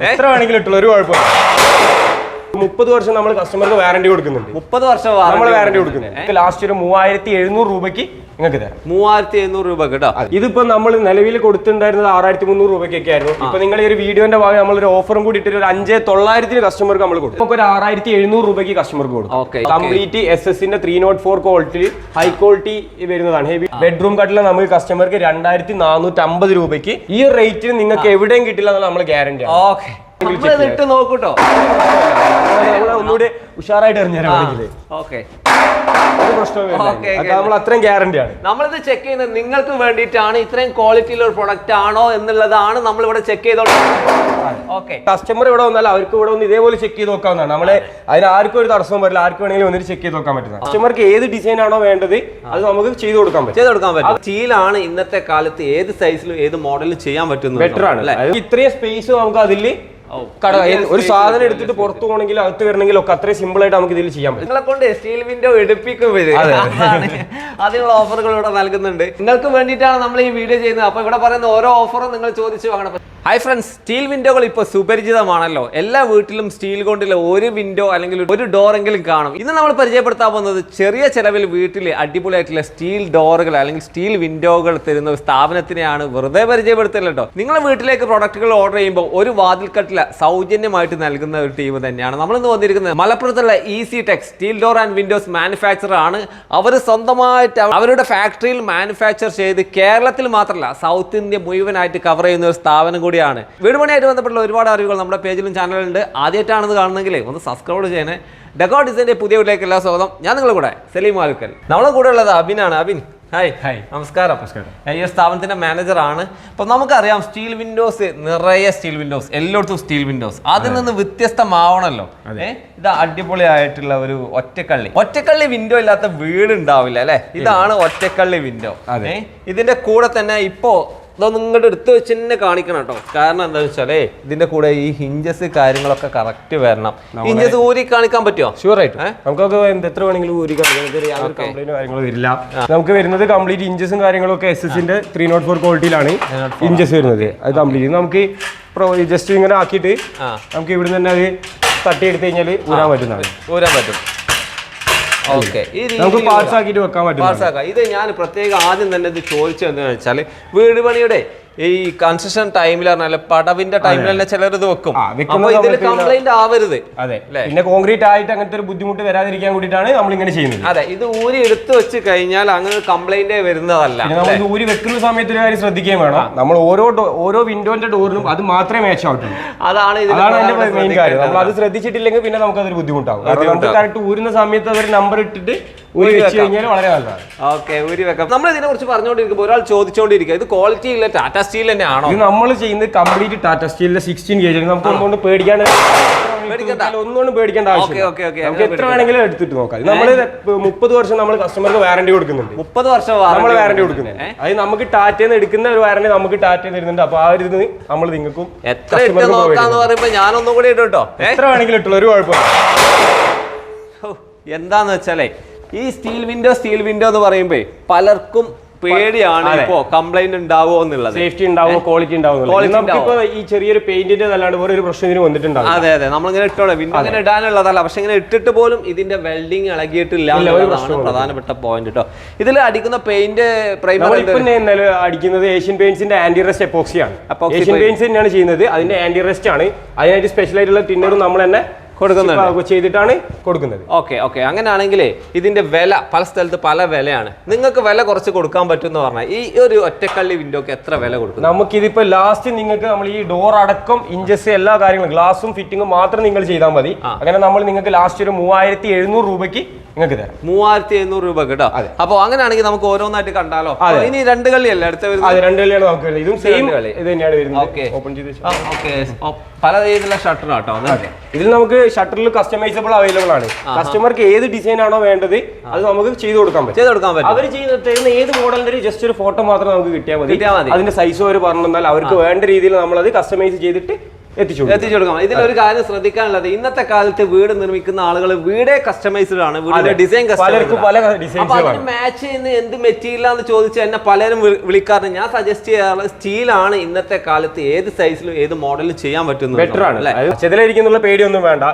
എത്ര വേണമെങ്കിലും ഇട്ടുള്ളൂ? ഒരു കുഴപ്പമില്ല. മുപ്പത് വർഷം നമ്മൾ കസ്റ്റമർക്ക് വാറന്റി കൊടുക്കുന്നുണ്ട്. മുപ്പത് വർഷം നമ്മൾ വാറന്റി കൊടുക്കുന്നുണ്ട്. ലാസ്റ്റ് ഒരു മൂവായിരത്തി എഴുന്നൂറ് രൂപയ്ക്ക് നിങ്ങൾക്ക് തരാം. മൂവായിരത്തി എഴുന്നൂറ് രൂപ കേട്ടോ ഇതിപ്പോ നമ്മൾ നിലവിൽ കൊടുത്തിട്ടുണ്ടായിരുന്നത് ആറായിരത്തി മുന്നൂറ് രൂപയ്ക്കൊക്കെ ആയിരുന്നു. ഇപ്പൊ നിങ്ങൾ ഈ ഒരു വീഡിയോന്റെ ഭാഗം നമ്മൾ ഒരു ഓഫറും കൂടി ഇട്ടിട്ട് ഒരു അഞ്ച് തൊള്ളായിരത്തിന് കസ്റ്റമർക്ക് നമ്മൾ കൊടുക്കും. നമുക്ക് ഒരു ആറായിരത്തി എഴുന്നൂറ് രൂപയ്ക്ക് കസ്റ്റമർക്ക് കൊടുക്കും. ഓക്കെ കംപ്ലീറ്റ് എസ് എസിന്റെ three naught four quality high quality വരുന്നതാണ്. ഹെവി ബെഡ്റൂം കട്ടിൽ നമുക്ക് കസ്റ്റമർക്ക് രണ്ടായിരത്തി നാനൂറ്റി അമ്പത് രൂപയ്ക്ക് ഈ റേറ്റിന് നിങ്ങൾക്ക് എവിടെയും കിട്ടില്ല എന്നുള്ള നമ്മൾ ഗ്യാരണ്ടി ഓക്കെ. നമ്മളിത് ഇട്ട് നോക്കൂട്ടോ. നമ്മൾ ഒന്നുകൂടി ഉഷാറായിട്ട് എറിഞ്ഞാൽ ഓക്കെ. അത്രയും നമ്മളിത് ചെക്ക് ചെയ്യുന്നത് നിങ്ങൾക്ക് വേണ്ടിയിട്ടാണ്. ഇത്രയും ക്വാളിറ്റിയിലുള്ള ഒരു പ്രൊഡക്റ്റ് ആണോ എന്നുള്ളതാണ് നമ്മൾ ഇവിടെ ചെക്ക് ചെയ്തോളൂ ഓക്കെ. കസ്റ്റമർ ഇവിടെ വന്നാൽ അവർക്ക് ഇവിടെ വന്ന് ഇതേപോലെ ചെക്ക് ചെയ്ത് നോക്കാവുന്നതാണ്. നമ്മളെ അതിന് ആർക്കും ഒരു തടസ്സവും വരില്ല. ആർക്ക് വേണമെങ്കിലും വന്നിട്ട് ചെക്ക് ചെയ്ത് നോക്കാൻ പറ്റുന്നത് കസ്റ്റമർക്ക് ഏത് ഡിസൈൻ ആണോ വേണ്ടത് അത് നമുക്ക് ചെയ്ത് കൊടുക്കാൻ പറ്റും. ചെയ്ത് കൊടുക്കാൻ പറ്റും. സ്റ്റീലാണ് ഇന്നത്തെ കാലത്ത് ഏത് സൈസിലും ഏത് മോഡലിലും ചെയ്യാൻ പറ്റുന്നത് ബെറ്റർ ആണ്. ഇത്രയും സ്പേസ് നമുക്ക് അതിൽ കട ഒരു സാധനം എടുത്തിട്ട് പുറത്തു പോകണമെങ്കിൽ അകത്ത് വരണമെങ്കിലും ഒക്കെ അത്രയും സിമ്പിൾ ആയിട്ട് നമുക്ക് ഇതിൽ ചെയ്യാൻ പറ്റും. നിങ്ങളെ കൊണ്ട് സ്റ്റീൽ വിൻഡോ എടുപ്പിക്കും ഇത്. അതിനുള്ള ഓഫറുകൾ ഇവിടെ നൽകുന്നുണ്ട്. നിങ്ങൾക്ക് വേണ്ടിയിട്ടാണ് നമ്മൾ ഈ വീഡിയോ ചെയ്യുന്നത്. അപ്പൊ ഇവിടെ പറയുന്ന ഓരോ ഓഫറും നിങ്ങൾ ചോദിച്ചു വാങ്ങണം. ഹൈ ഫ്രണ്ട്സ് സ്റ്റീൽ വിൻഡോകൾ ഇപ്പോൾ സുപരിചിതമാണല്ലോ. എല്ലാ വീട്ടിലും സ്റ്റീൽ കൊണ്ടുള്ള ഒരു വിൻഡോ അല്ലെങ്കിൽ ഒരു ഡോർ എങ്കിലും കാണും. ഇന്ന് നമ്മൾ പരിചയപ്പെടുത്താൻ പോകുന്നത് ചെറിയ ചെലവിൽ വീട്ടിൽ അടിപൊളിയായിട്ടുള്ള സ്റ്റീൽ ഡോറുകൾ അല്ലെങ്കിൽ സ്റ്റീൽ വിൻഡോകൾ തരുന്ന ഒരു സ്ഥാപനത്തിനെയാണ് വെറുതെ പരിചയപ്പെടുത്തല്ലോ നിങ്ങളുടെ നിങ്ങളെ വീട്ടിലേക്ക് പ്രൊഡക്റ്റുകൾ ഓർഡർ ചെയ്യുമ്പോൾ ഒരു വാതിൽക്കട്ടില സൗജന്യമായിട്ട് നൽകുന്ന ഒരു ടീം തന്നെയാണ്. നമ്മൾ ഇന്ന് വന്നിരിക്കുന്നത് മലപ്പുറത്തുള്ള easy tech steel door and windows manufacture ആണ്. അവർ സ്വന്തമായിട്ട് അവരുടെ ഫാക്ടറിയിൽ മാനുഫാക്ചർ ചെയ്ത് കേരളത്തിൽ മാത്രമല്ല സൗത്ത് ഇന്ത്യ മുഴുവനായിട്ട് കവർ ചെയ്യുന്ന ഒരു സ്ഥാപനം കൂടിയാണ്. വീടുപണിയായിട്ട് ബന്ധപ്പെട്ട ബന്ധപ്പെട്ടുള്ള ഒരുപാട് അറിവുകൾ നമ്മുടെ പേജിലും ചാനലുണ്ട് ആദ്യമായിട്ടാണെന്ന് കാണുന്നെങ്കിൽ ഒന്ന് സബ്സ്ക്രൈബ് ചെയ്യണേ. ഡെക്കോ ഡിസൈന്റെ പുതിയ വീട്ടിലേക്ക് എല്ലാ സ്വാഗതം. ഞാൻ നിങ്ങളുടെ കൂടെ സലീം ആലുക്കൽ. നമ്മളെ കൂടെ ഉള്ളത് അബിനാണ് അബിൻ ഹായ് ഹായ്. നമസ്കാരം. നമസ്കാരം. ഈ സ്ഥാപനത്തിന്റെ മാനേജർ ആണ്. അപ്പൊ നമുക്കറിയാം സ്റ്റീൽ വിൻഡോസ് നിറയെ സ്റ്റീൽ വിൻഡോസ് എല്ലായിടത്തും സ്റ്റീൽ വിൻഡോസ് അതിൽ നിന്ന് വ്യത്യസ്തമാവണല്ലോ. ഏ? ഇത് അടിപൊളിയായിട്ടുള്ള ഒരു ഒറ്റക്കള്ളി. ഒറ്റക്കള്ളി വിൻഡോ ഇല്ലാത്ത വീട് ഉണ്ടാവില്ല അല്ലെ ഇതാണ് ഒറ്റക്കള്ളി വിൻഡോ ഇതിന്റെ കൂടെ തന്നെ ഇപ്പോ ഇതൊന്നും നിങ്ങളുടെ എടുത്ത് വെച്ച് തന്നെ കാണിക്കണം കേട്ടോ. കാരണം എന്താ വെച്ചാലേ ഇതിന്റെ കൂടെ ഈ ഹിഞ്ചസ് കാര്യങ്ങളൊക്കെ കറക്റ്റ് വരണം. ഹിഞ്ചസ് ഊരി കാണിക്കാൻ പറ്റുമോ ഷുവർ ആയിട്ട്. നമുക്കൊക്കെ എത്ര വേണമെങ്കിലും ഊരി യാതൊരു കംപ്ലൈന്റ് കാര്യങ്ങളോ വരില്ല. നമുക്ക് വരുന്നത് കംപ്ലീറ്റ് ഇഞ്ചസും കാര്യങ്ങളും ഒക്കെ എസ് എസിന്റെ ത്രീ നോട്ട് ഫോർ ക്വാളിറ്റിയിലാണ് ഇഞ്ചസ് വരുന്നത്. അത് കംപ്ലീറ്റ് നമുക്ക് ജസ്റ്റ് ഇങ്ങനെ ആക്കിയിട്ട് നമുക്ക് ഇവിടുന്ന് തന്നെ അത് തട്ടിയെടുത്ത് കഴിഞ്ഞാൽ ഊരാൻ പറ്റുന്നതാണ്. ഊരാൻ പറ്റും. നമുക്ക് പാർട്സ് ആക്കിയിട്ട് വെക്കാൻ പറ്റും പാസ്സാക്കാം. ഇത് ഞാൻ പ്രത്യേകം ആദ്യം തന്നെ ഇത് ചോദിച്ചത് എന്താണെന്ന് വെച്ചാൽ വീട് പണിയുടെ ഈ കൺസ്ട്രക്ഷൻ ടൈമിൽ പറഞ്ഞാൽ പടവിന്റെ ടൈമിൽ തന്നെ ചിലർ ഇത് വെക്കും. അപ്പൊ ഇതിൽ കംപ്ലൈന്റ് ആവരുത്. അതെ. പിന്നെ കോൺക്രീറ്റ് ആയിട്ട് അങ്ങനത്തെ ഒരു ബുദ്ധിമുട്ട് വരാതിരിക്കാൻ കൂടിയിട്ടാണ് നമ്മൾ ഇങ്ങനെ ചെയ്യുന്നത്. അതെ ഇത് ഊരി എടുത്തു വെച്ച് കഴിഞ്ഞാൽ അങ്ങനെ കംപ്ലൈന്റ് വരുന്നതല്ല നമ്മൾ ഊരി വെക്കുന്ന സമയത്ത് ഒരു കാര്യം ശ്രദ്ധിക്കുകയും വേണം. നമ്മൾ ഓരോ ഓരോ വിൻഡോന്റെ ഡോറിനും അത് മാത്രമേ മാച്ച് ആവട്ടുള്ളൂ അതാണ് അതാണ് അതിന്റെ മെയിൻ കാര്യം. നമ്മൾ അത് ശ്രദ്ധിച്ചിട്ടില്ലെങ്കിൽ പിന്നെ നമുക്ക് അതൊരു ബുദ്ധിമുട്ടാവും. കാരണം നമുക്ക് കറക്റ്റ് ഊരുന്ന സമയത്ത് അവർ നമ്പർ ഇട്ടിട്ട് ഊരി വെച്ച് കഴിഞ്ഞാൽ വളരെ നല്ലതാണ്. ഓക്കെ ഊരി വെക്കാം. നമ്മൾ ഇതിനെ കുറിച്ച് പറഞ്ഞുകൊണ്ടിരിക്കുമ്പോൾ ഒരാൾ ചോദിച്ചുകൊണ്ടിരിക്കുക ഇത് ക്വാളിറ്റി ഇല്ല ടാറ്റ സ്റ്റീൽ തന്നെ ആണോ? ഇത് നമ്മൾ ചെയ്യുന്നത് കംപ്ലീറ്റ് ടാറ്റ സ്റ്റീലിന്റെ സിക്സ്റ്റീൻ കേജ് നമുക്ക് ഒന്നുകൊണ്ട് പേടിക്കാൻ ഒന്നുകൊണ്ടും പേടിക്കേണ്ട ആവശ്യം നമുക്ക് എത്ര വേണമെങ്കിലും എടുത്തിട്ട് നോക്കാം. നമ്മൾ മുപ്പത് വർഷം നമ്മൾ കസ്റ്റമർക്ക് വാറണ്ടി കൊടുക്കുന്നുണ്ട്. മുപ്പത് വർഷം നമ്മൾ warranty വാറന്റി കൊടുക്കുന്നുണ്ട്. അത് നമുക്ക് ടാറ്റയിൽ നിന്ന് എടുക്കുന്ന ഒരു വാറണ്ടി നമുക്ക് ടാറ്റയിൽ തരുന്നുണ്ട്. അപ്പൊ ആ ഒരു ഇത് നമ്മൾ നിങ്ങൾക്കും എത്ര നോക്കാന്ന് പറയുമ്പോ ഞാനൊന്നും കൂടി ഇട്ടോ എത്ര വേണമെങ്കിലും ഇട്ടുള്ളൂ. ഒരു കുഴപ്പമില്ല. എന്താന്ന് വെച്ചാലേ ഈ സ്റ്റീൽ വിൻഡോ സ്റ്റീൽ വിൻഡോ എന്ന് പറയുമ്പോ പലർക്കും പേടിയാണ് ഇപ്പോ കംപ്ലൈന്റ് ഉണ്ടാവോ എന്നുള്ളത്. സേഫ്റ്റി ഉണ്ടാവും ക്വാളിറ്റി ഉണ്ടാവും ഈ ചെറിയൊരു പെയിന്റിന്റെ അല്ലാണ്ട് വേറെ ഒരു പ്രശ്നം ഇതിന് വന്നിട്ടുണ്ടാവും അതെ അതെ. നമ്മളിങ്ങനെ ഇട്ടോളെ. വിൻഡോ ഇങ്ങനെ ഇടാനുള്ളതല്ല. പക്ഷെ ഇങ്ങനെ ഇട്ടിട്ട് പോലും ഇതിന്റെ വെൽഡിങ് ഇളകിയിട്ടില്ല എന്നുള്ളതാണ് പ്രധാനപ്പെട്ട പോയിന്റ് കേട്ടോ ഇതിൽ അടിക്കുന്ന പെയിന്റ് അടിക്കുന്നത് ഏഷ്യൻ പെയിന്റ്സിന്റെ ആന്റി റെസ്റ്റ് എപ്പോക്സി ആണ്. ഏഷ്യൻ. പെയിന്റ്സ് തന്നെയാണ് ചെയ്യുന്നത്. അതിന്റെ ആന്റി റെസ്റ്റ് ആണ്. അതിനായിട്ട് സ്പെഷ്യൽ ആയിട്ടുള്ള ടിന്നറും നമ്മൾ തന്നെ കൊടുക്കുന്നുണ്ട്. ship ചെയ്തിട്ടാണ് കൊടുക്കുന്നത്. Okay okay. അങ്ങനെയാണെങ്കിലേ ഇതിന്റെ വില പല സ്ഥലത്ത് പല വിലയാണ്. നിങ്ങൾക്ക് വില കുറച്ച് കൊടുക്കാൻ പറ്റും എന്ന് പറഞ്ഞാൽ ഈ ഒരു ഒറ്റക്കള്ളി വിൻഡോക്ക് എത്ര വില കൊടുക്കും നമുക്കിതിപ്പോ ലാസ്റ്റ് നിങ്ങൾക്ക് നമ്മൾ ഈ ഡോർ അടക്കം ഇഞ്ചസ് എല്ലാ കാര്യങ്ങളും ഗ്ലാസും ഫിറ്റിംഗും മാത്രം നിങ്ങൾ ചെയ്താൽ മതി. അങ്ങനെ നമ്മൾ നിങ്ങൾക്ക് ലാസ്റ്റ് ഒരു മൂവായിരത്തി എഴുന്നൂറ് രൂപയ്ക്ക് നിങ്ങൾക്ക് തരാം. മൂവായിരത്തി എഴുന്നൂറ് രൂപ കേട്ടോ. അപ്പൊ അങ്ങനെയാണെങ്കിൽ നമുക്ക് ഓരോന്നായിട്ട് കണ്ടാലോ? ഇനി രണ്ട് കളിയല്ലേ അടുത്ത വരുന്നത്? രണ്ട് കളിയാണ് നമുക്ക് ഇതും സെയിം കളി. ഇത് തന്നെയാണ് വരുന്നത്. ഓപ്പൺ ചെയ്ത് പല രീതിയിലുള്ള ഷട്ടർ ആട്ടോ ഇതിൽ നമുക്ക് ഷട്ടറിൽ കസ്റ്റമൈസബിൾ അവൈലബിൾ ആണ്. കസ്റ്റമർക്ക് ഏത് ഡിസൈൻ ആണോ വേണ്ടത് അത് നമുക്ക് ചെയ്തു കൊടുക്കാൻ പറ്റും. ചെയ്ത് കൊടുക്കാൻ പറ്റും. അവർ ചെയ്യുന്ന ഏത് മോഡലിന്റെ ഒരു ജസ്റ്റ് ഒരു ഫോട്ടോ മാത്രം നമുക്ക് കിട്ടിയാൽ മതി. കിട്ടിയാൽ മതി. അതിന്റെ സൈസ് അവർ പറഞ്ഞു തന്നാൽ അവർക്ക് വേണ്ട രീതിയിൽ നമ്മൾ അത് കസ്റ്റമൈസ് ചെയ്തിട്ട് എത്തിച്ചു. എത്തിച്ചു കൊടുക്കാം ഇതിലൊരു കാര്യം ശ്രദ്ധിക്കാനുള്ളത് ഇന്നത്തെ കാലത്ത് വീട് നിർമ്മിക്കുന്ന ആളുകൾ വീടേ കസ്റ്റമൈസ്ഡ് ആണ്. വീടിന്റെ ഡിസൈൻ പലർക്കും പല ഡിസൈൻസ് മാച്ച് ചെയ്യുന്ന എന്ത് മെറ്റീരിയൽ ആണെന്ന് ചോദിച്ചാൽ എന്നെ പലരും വിളിക്കാറുണ്ട്. ഞാൻ സജസ്റ്റ് ചെയ്യാറുള്ളത് സ്റ്റീലാണ് ഇന്നത്തെ കാലത്ത് ഏത് സൈസിലും ഏത് മോഡലിലും ചെയ്യാൻ പറ്റുന്നത് ബെറ്റർ ആണ്. ചെതിലായിരിക്കുന്നുള്ള പേടിയൊന്നും വേണ്ട.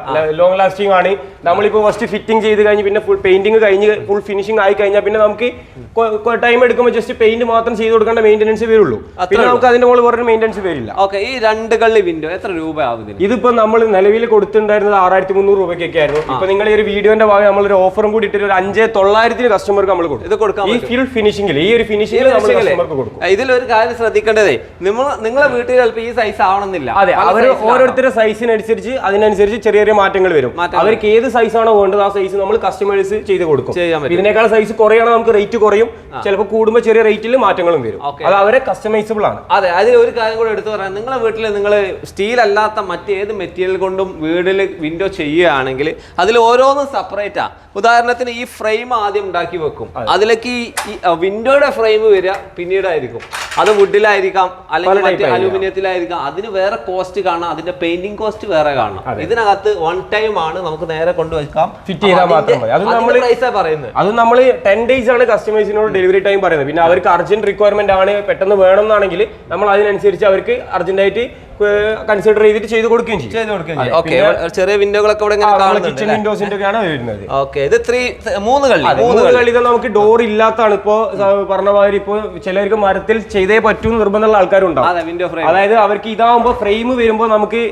ലോങ് ലാസ്റ്റിംഗ് ആണ്. നമ്മളിപ്പോ ഫസ്റ്റ് ഫിറ്റിംഗ് ചെയ്ത് കഴിഞ്ഞ് പിന്നെ ഫുൾ പെയിന്റിംഗ് കഴിഞ്ഞ് ഫുൾ ഫിനിഷിംഗ് ആയി കഴിഞ്ഞാൽ പിന്നെ നമുക്ക് ടൈം എടുക്കുമ്പോൾ ജസ്റ്റ് പെയിന്റ് മാത്രം ചെയ്ത് കൊടുക്കേണ്ട മെയിന്റെനൻസ് വരുള്ളൂ പിന്നെ നമുക്ക് അതിന്റെ മുകളിൽ വേറെ മെയിന്റെനൻസ് വരില്ല. ഓക്കെ ഈ രണ്ട് കള്ളി വിൻഡോ എത്ര രൂപ ആവുന്നില്ല ഇതിപ്പോ നമ്മൾ നിലവിൽ കൊടുത്തിട്ടുണ്ടായിരുന്നത് ആറായിരത്തി മുന്നൂറ് രൂപയ്ക്കൊക്കെ ആയിരുന്നു. ഇപ്പൊ നിങ്ങൾ ഈ ഒരു വീഡിയോന്റെ ഭാഗം നമ്മൾ ഒരു ഓഫറും കൂടി ഇട്ടിട്ട് ഒരു അഞ്ച് തൊള്ളായിരത്തിന് കസ്റ്റമർക്ക് നമ്മൾ കൊടുക്കും. ഇത് കൊടുക്കാം ഈ ഫിൽ ഫിനിഷിംഗിൽ ഈ ഒരു ഫിനിഷിംഗിൽ നമ്മൾ കസ്റ്റമർക്ക് കൊടുക്കും. ഇതിലൊരു കാര്യം ശ്രദ്ധിക്കേണ്ടതേ നിങ്ങൾ നിങ്ങളെ വീട്ടിൽ ചിലപ്പോൾ ഈ സൈസ് ആവണമെന്നില്ല. അതെ അവർ ഓരോരുത്തരുടെ സൈസിനനുസരിച്ച് അതിനനുസരിച്ച് ചെറിയ ചെറിയ മാറ്റങ്ങൾ വരും. അവർക്ക് ഏത് സൈസാണോ വേണ്ടത് ആ സൈസ് നമ്മൾ കസ്റ്റമേഴ്സ് ചെയ്ത് കൊടുക്കും. ഇതിനേക്കാൾ സൈസ് കുറയാണെങ്കിൽ നമുക്ക് റേറ്റ് കുറയും. ചിലപ്പോൾ കൂടുമ്പോൾ ചെറിയ റേറ്റിൽ മാറ്റങ്ങളും വരും. അത് അവരെ കസ്റ്റമൈസബിൾ ആണ്. അതെ അതിൽ ഒരു കാര്യം കൂടെ എടുത്തു പറയാം. നിങ്ങളെ വീട്ടിൽ നിങ്ങൾ സ്റ്റീൽ അല്ലാത്ത മറ്റേത് മെറ്റീരിയൽ കൊണ്ടും വീടിൽ വിൻഡോ ചെയ്യുകയാണെങ്കിൽ അതിൽ ഓരോന്നും സെപ്പറേറ്റാ ഉദാഹരണത്തിന് ഈ ഫ്രെയിം ആദ്യം ഉണ്ടാക്കി വെക്കും. അതിലേക്ക് ഈ വിൻഡോയുടെ ഫ്രെയിം വരിക പിന്നീടായിരിക്കും. അത് വുഡിലായിരിക്കാം അല്ലെങ്കിൽ മറ്റേ. അലൂമിനിയത്തിലായിരിക്കാം. അതിന് വേറെ കോസ്റ്റ് കാണാം അതിന്റെ പെയിന്റിംഗ് കോസ്റ്റ് വേറെ കാണാം. ഇതിനകത്ത് വൺ ടൈം ആണ് നമുക്ക് നേരെ കൊണ്ടുവയ്ക്കാം ഫിറ്റ് ചെയ്താൽ മാത്രം മതി. അത് പറയുന്നത്. അത് നമ്മൾ ടെൻ ഡേയ്സ് ആണ് കസ്റ്റമേഴ്സിനോട് ഡെലിവറി ടൈം പറയുന്നത്. പിന്നെ അവർക്ക് അർജന്റ് റിക്വയർമെന്റ് ആണ് പെട്ടെന്ന് വേണം എന്നാണെങ്കിൽ നമ്മൾ അതിനനുസരിച്ച് അവർക്ക് അർജന്റ് ആയിട്ട് കൺസിഡർ ചെയ്തിട്ട് ചെയ്ത് കൊടുക്കുകയും ചെയ്യും. ചെയ്ത് കൊടുക്കുകയും ഓക്കെ ചെറിയ വിൻഡോകളൊക്കെ ഇവിടെ കിച്ചൺ വിൻഡോസിന്റെ ഒക്കെയാണ് വരുന്നത്. ഓക്കെ ഇത് ത്രീ മൂന്ന് കളി മൂന്ന് കളികൾ നമുക്ക് ഡോർ ഇല്ലാത്താണ് ഇപ്പോ പറഞ്ഞ മാതിരി ഇപ്പോ ചിലർക്ക് മരത്തിൽ ചെയ്തേ പറ്റൂ നിർബന്ധമുള്ള ആൾക്കാരുണ്ടാവും. വിൻഡോ ഫ്രെയിം അതായത് അവർക്ക് ഇതാവുമ്പോ ഫ്രെയിം വരുമ്പോ നമുക്ക്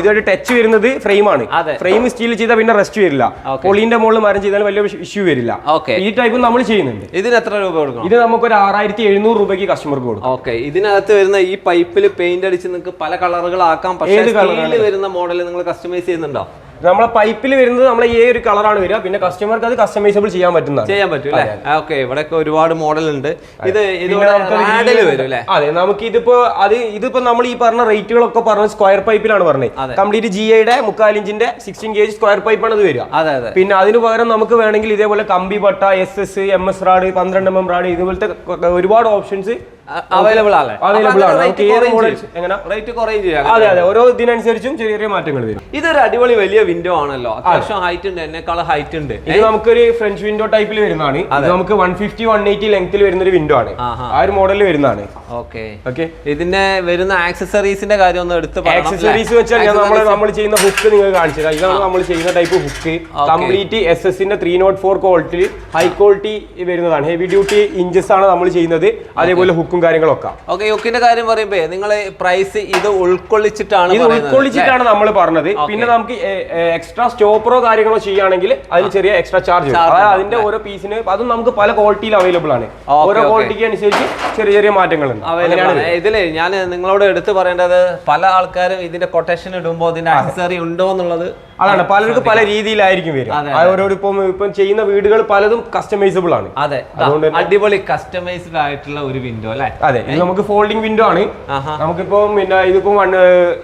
ഇതൊരു ടച്ച് വരുന്നത് ഫ്രെയിം ആണ്. ഫ്രെയിം സ്റ്റീൽ ചെയ്താൽ പിന്നെ റെസ്റ്റ് വരില്ല. പൊളിന്റെ മുകളിൽ മരം ചെയ്താൽ വലിയ ഇഷ്യൂ വരില്ല. ഓക്കെ. ഈ ടൈപ്പ് നമ്മൾ ചെയ്യുന്നുണ്ട്. ഇതിന് എത്ര രൂപ കൊടുക്കും ഇത് നമുക്ക് ഒരു ആറായിരത്തി എഴുന്നൂറ് രൂപയ്ക്ക് കസ്റ്റമർക്ക് കൊടുക്കും. ഓക്കെ ഇതിനകത്ത് വരുന്ന ഈ പൈപ്പിൽ പെയിന്റ് അടിച്ച് നിങ്ങൾക്ക് പല കളറുകളാക്കാം പക്ഷേ സ്റ്റീലിൽ വരുന്ന മോഡൽ നിങ്ങൾ കസ്റ്റമൈസ് ചെയ്യുന്നുണ്ടോ? നമ്മളെ പൈപ്പിൽ വരുന്നത് നമ്മളെ ഈ ഒരു കളറാണ് വരിക. പിന്നെ കസ്റ്റമർക്ക് അത് കസ്റ്റമൈസബിൾ ചെയ്യാൻ പറ്റുന്ന ചെയ്യാൻ പറ്റും അല്ലേ ഓക്കെ ഇവിടെ ഒരുപാട് മോഡൽ ഉണ്ട്. ഇത് അതെ നമുക്ക് ഇതിപ്പോ അത് ഇതിപ്പോ നമ്മൾ ഈ പറഞ്ഞ റേറ്റുകളൊക്കെ പറഞ്ഞ സ്ക്വയർ പൈപ്പിലാണ് പറഞ്ഞത് കംപ്ലീറ്റ് ജി ഐയുടെ മുക്കാലിഞ്ചിന്റെ സിക്സ്റ്റീൻ കെ ജി സ്ക്വയർ പൈപ്പാണ് ഇത് വരിക. അതെ അതെ. പിന്നെ അതിന് പകരം നമുക്ക് വേണമെങ്കിൽ ഇതേപോലെ കമ്പി പട്ട S S M S rod പന്ത്രണ്ട് എം എം റാഡ് ഇതുപോലത്തെ ഒരുപാട് ഓപ്ഷൻസ് അവൈലബിൾ ആണ് അവൈലബിൾ ആണ്. നമുക്ക് ഏത് മോഡൽസ് എങ്ങനെ? റേറ്റ് കുറയും ചെയ്യാം. അതെ അതെ. ഓരോ ഇതിനനുസരിച്ചും ചെറിയ ചെറിയ മാറ്റങ്ങൾ വരും. ഇതൊരു അടിപൊളി വലിയ വിൻഡോ ആണല്ലോ. അത്യാവശ്യം ഹൈറ്റ് ഉണ്ട്. എന്നെക്കാളും ഹൈറ്റ് ഉണ്ട്. ഇത് നമുക്കൊരു ഫ്രഞ്ച് വിൻഡോ ടൈപ്പിൽ വരുന്നതാണ്. ഇത് നമുക്ക് വൺ ഫിഫ്റ്റി വൺ എയ്റ്റി ലെങ്ത്തിൽ വരുന്ന ഒരു വിൻഡോ ആണ്. ആ ഒരു മോഡലിൽ വരുന്നതാണ്. ഓക്കെ. ഓക്കെ? ഇതിന്റെ വരുന്ന ആക്സസറീസിന്റെ കാര്യം ഒന്ന് എടുത്ത് ആക്സസറീസ് വെച്ചാൽ നമ്മൾ നമ്മൾ ചെയ്യുന്ന ഹുക്ക് നിങ്ങൾ കാണിച്ചു ഇതാണ് നമ്മൾ ചെയ്യുന്ന ടൈപ്പ് ഹുക്ക് കംപ്ലീറ്റ് എസ് എസിന്റെ three naught four quality high quality വരുന്നതാണ്. ഹെവി ഡ്യൂട്ടി ഇഞ്ചസ് ആണ് നമ്മൾ ചെയ്യുന്നത്. അതേപോലെ ഹുക്കും കാര്യങ്ങളൊക്കെ. ഓക്കെ യുക്കിന്റെ കാര്യം പറയുമ്പോ നിങ്ങൾ പ്രൈസ് ഇത് ഉൾക്കൊള്ളിച്ചിട്ടാണ് ഇത് ഉൾക്കൊള്ളിച്ചിട്ടാണ് നമ്മൾ പറഞ്ഞത്. പിന്നെ നമുക്ക് എക്സ്ട്രാ സ്റ്റോപ്പറോ കാര്യങ്ങളോ ചെയ്യുകയാണെങ്കിൽ അതിന് ചെറിയ എക്സ്ട്രാ ചാർജ് അതായത് അതിന്റെ ഓരോ പീസിന് അതും നമുക്ക് പല ക്വാളിറ്റിയിൽ അവൈലബിൾ ആണ്. ഓരോ ക്വാളിറ്റിക്ക് അനുസരിച്ച് ചെറിയ ചെറിയ മാറ്റങ്ങളുണ്ട്. ആണ്. ഇതിൽ ഞാൻ നിങ്ങളോട് എടുത്തു പറയേണ്ടത് പല ആൾക്കാരും ഇതിന്റെ കൊട്ടേഷൻ ഇടുമ്പോ ഇതിന്റെ അക്സറി ഉണ്ടോ എന്നുള്ളത് അതാണ്. പലർക്കും പല രീതിയിലായിരിക്കും വരും ഓരോ ഇപ്പം ഇപ്പം ചെയ്യുന്ന വീടുകൾ പലതും കസ്റ്റമൈസബിൾ ആണ്. അതെ. അതുകൊണ്ട് അടിപൊളി കസ്റ്റമൈസ്ഡ് ആയിട്ടുള്ള ഒരു വിൻഡോ അല്ലെ? അതെ ഇത് നമുക്ക് ഫോൾഡിംഗ് വിൻഡോ ആണ്. നമുക്കിപ്പോ പിന്നെ ഇതിപ്പോ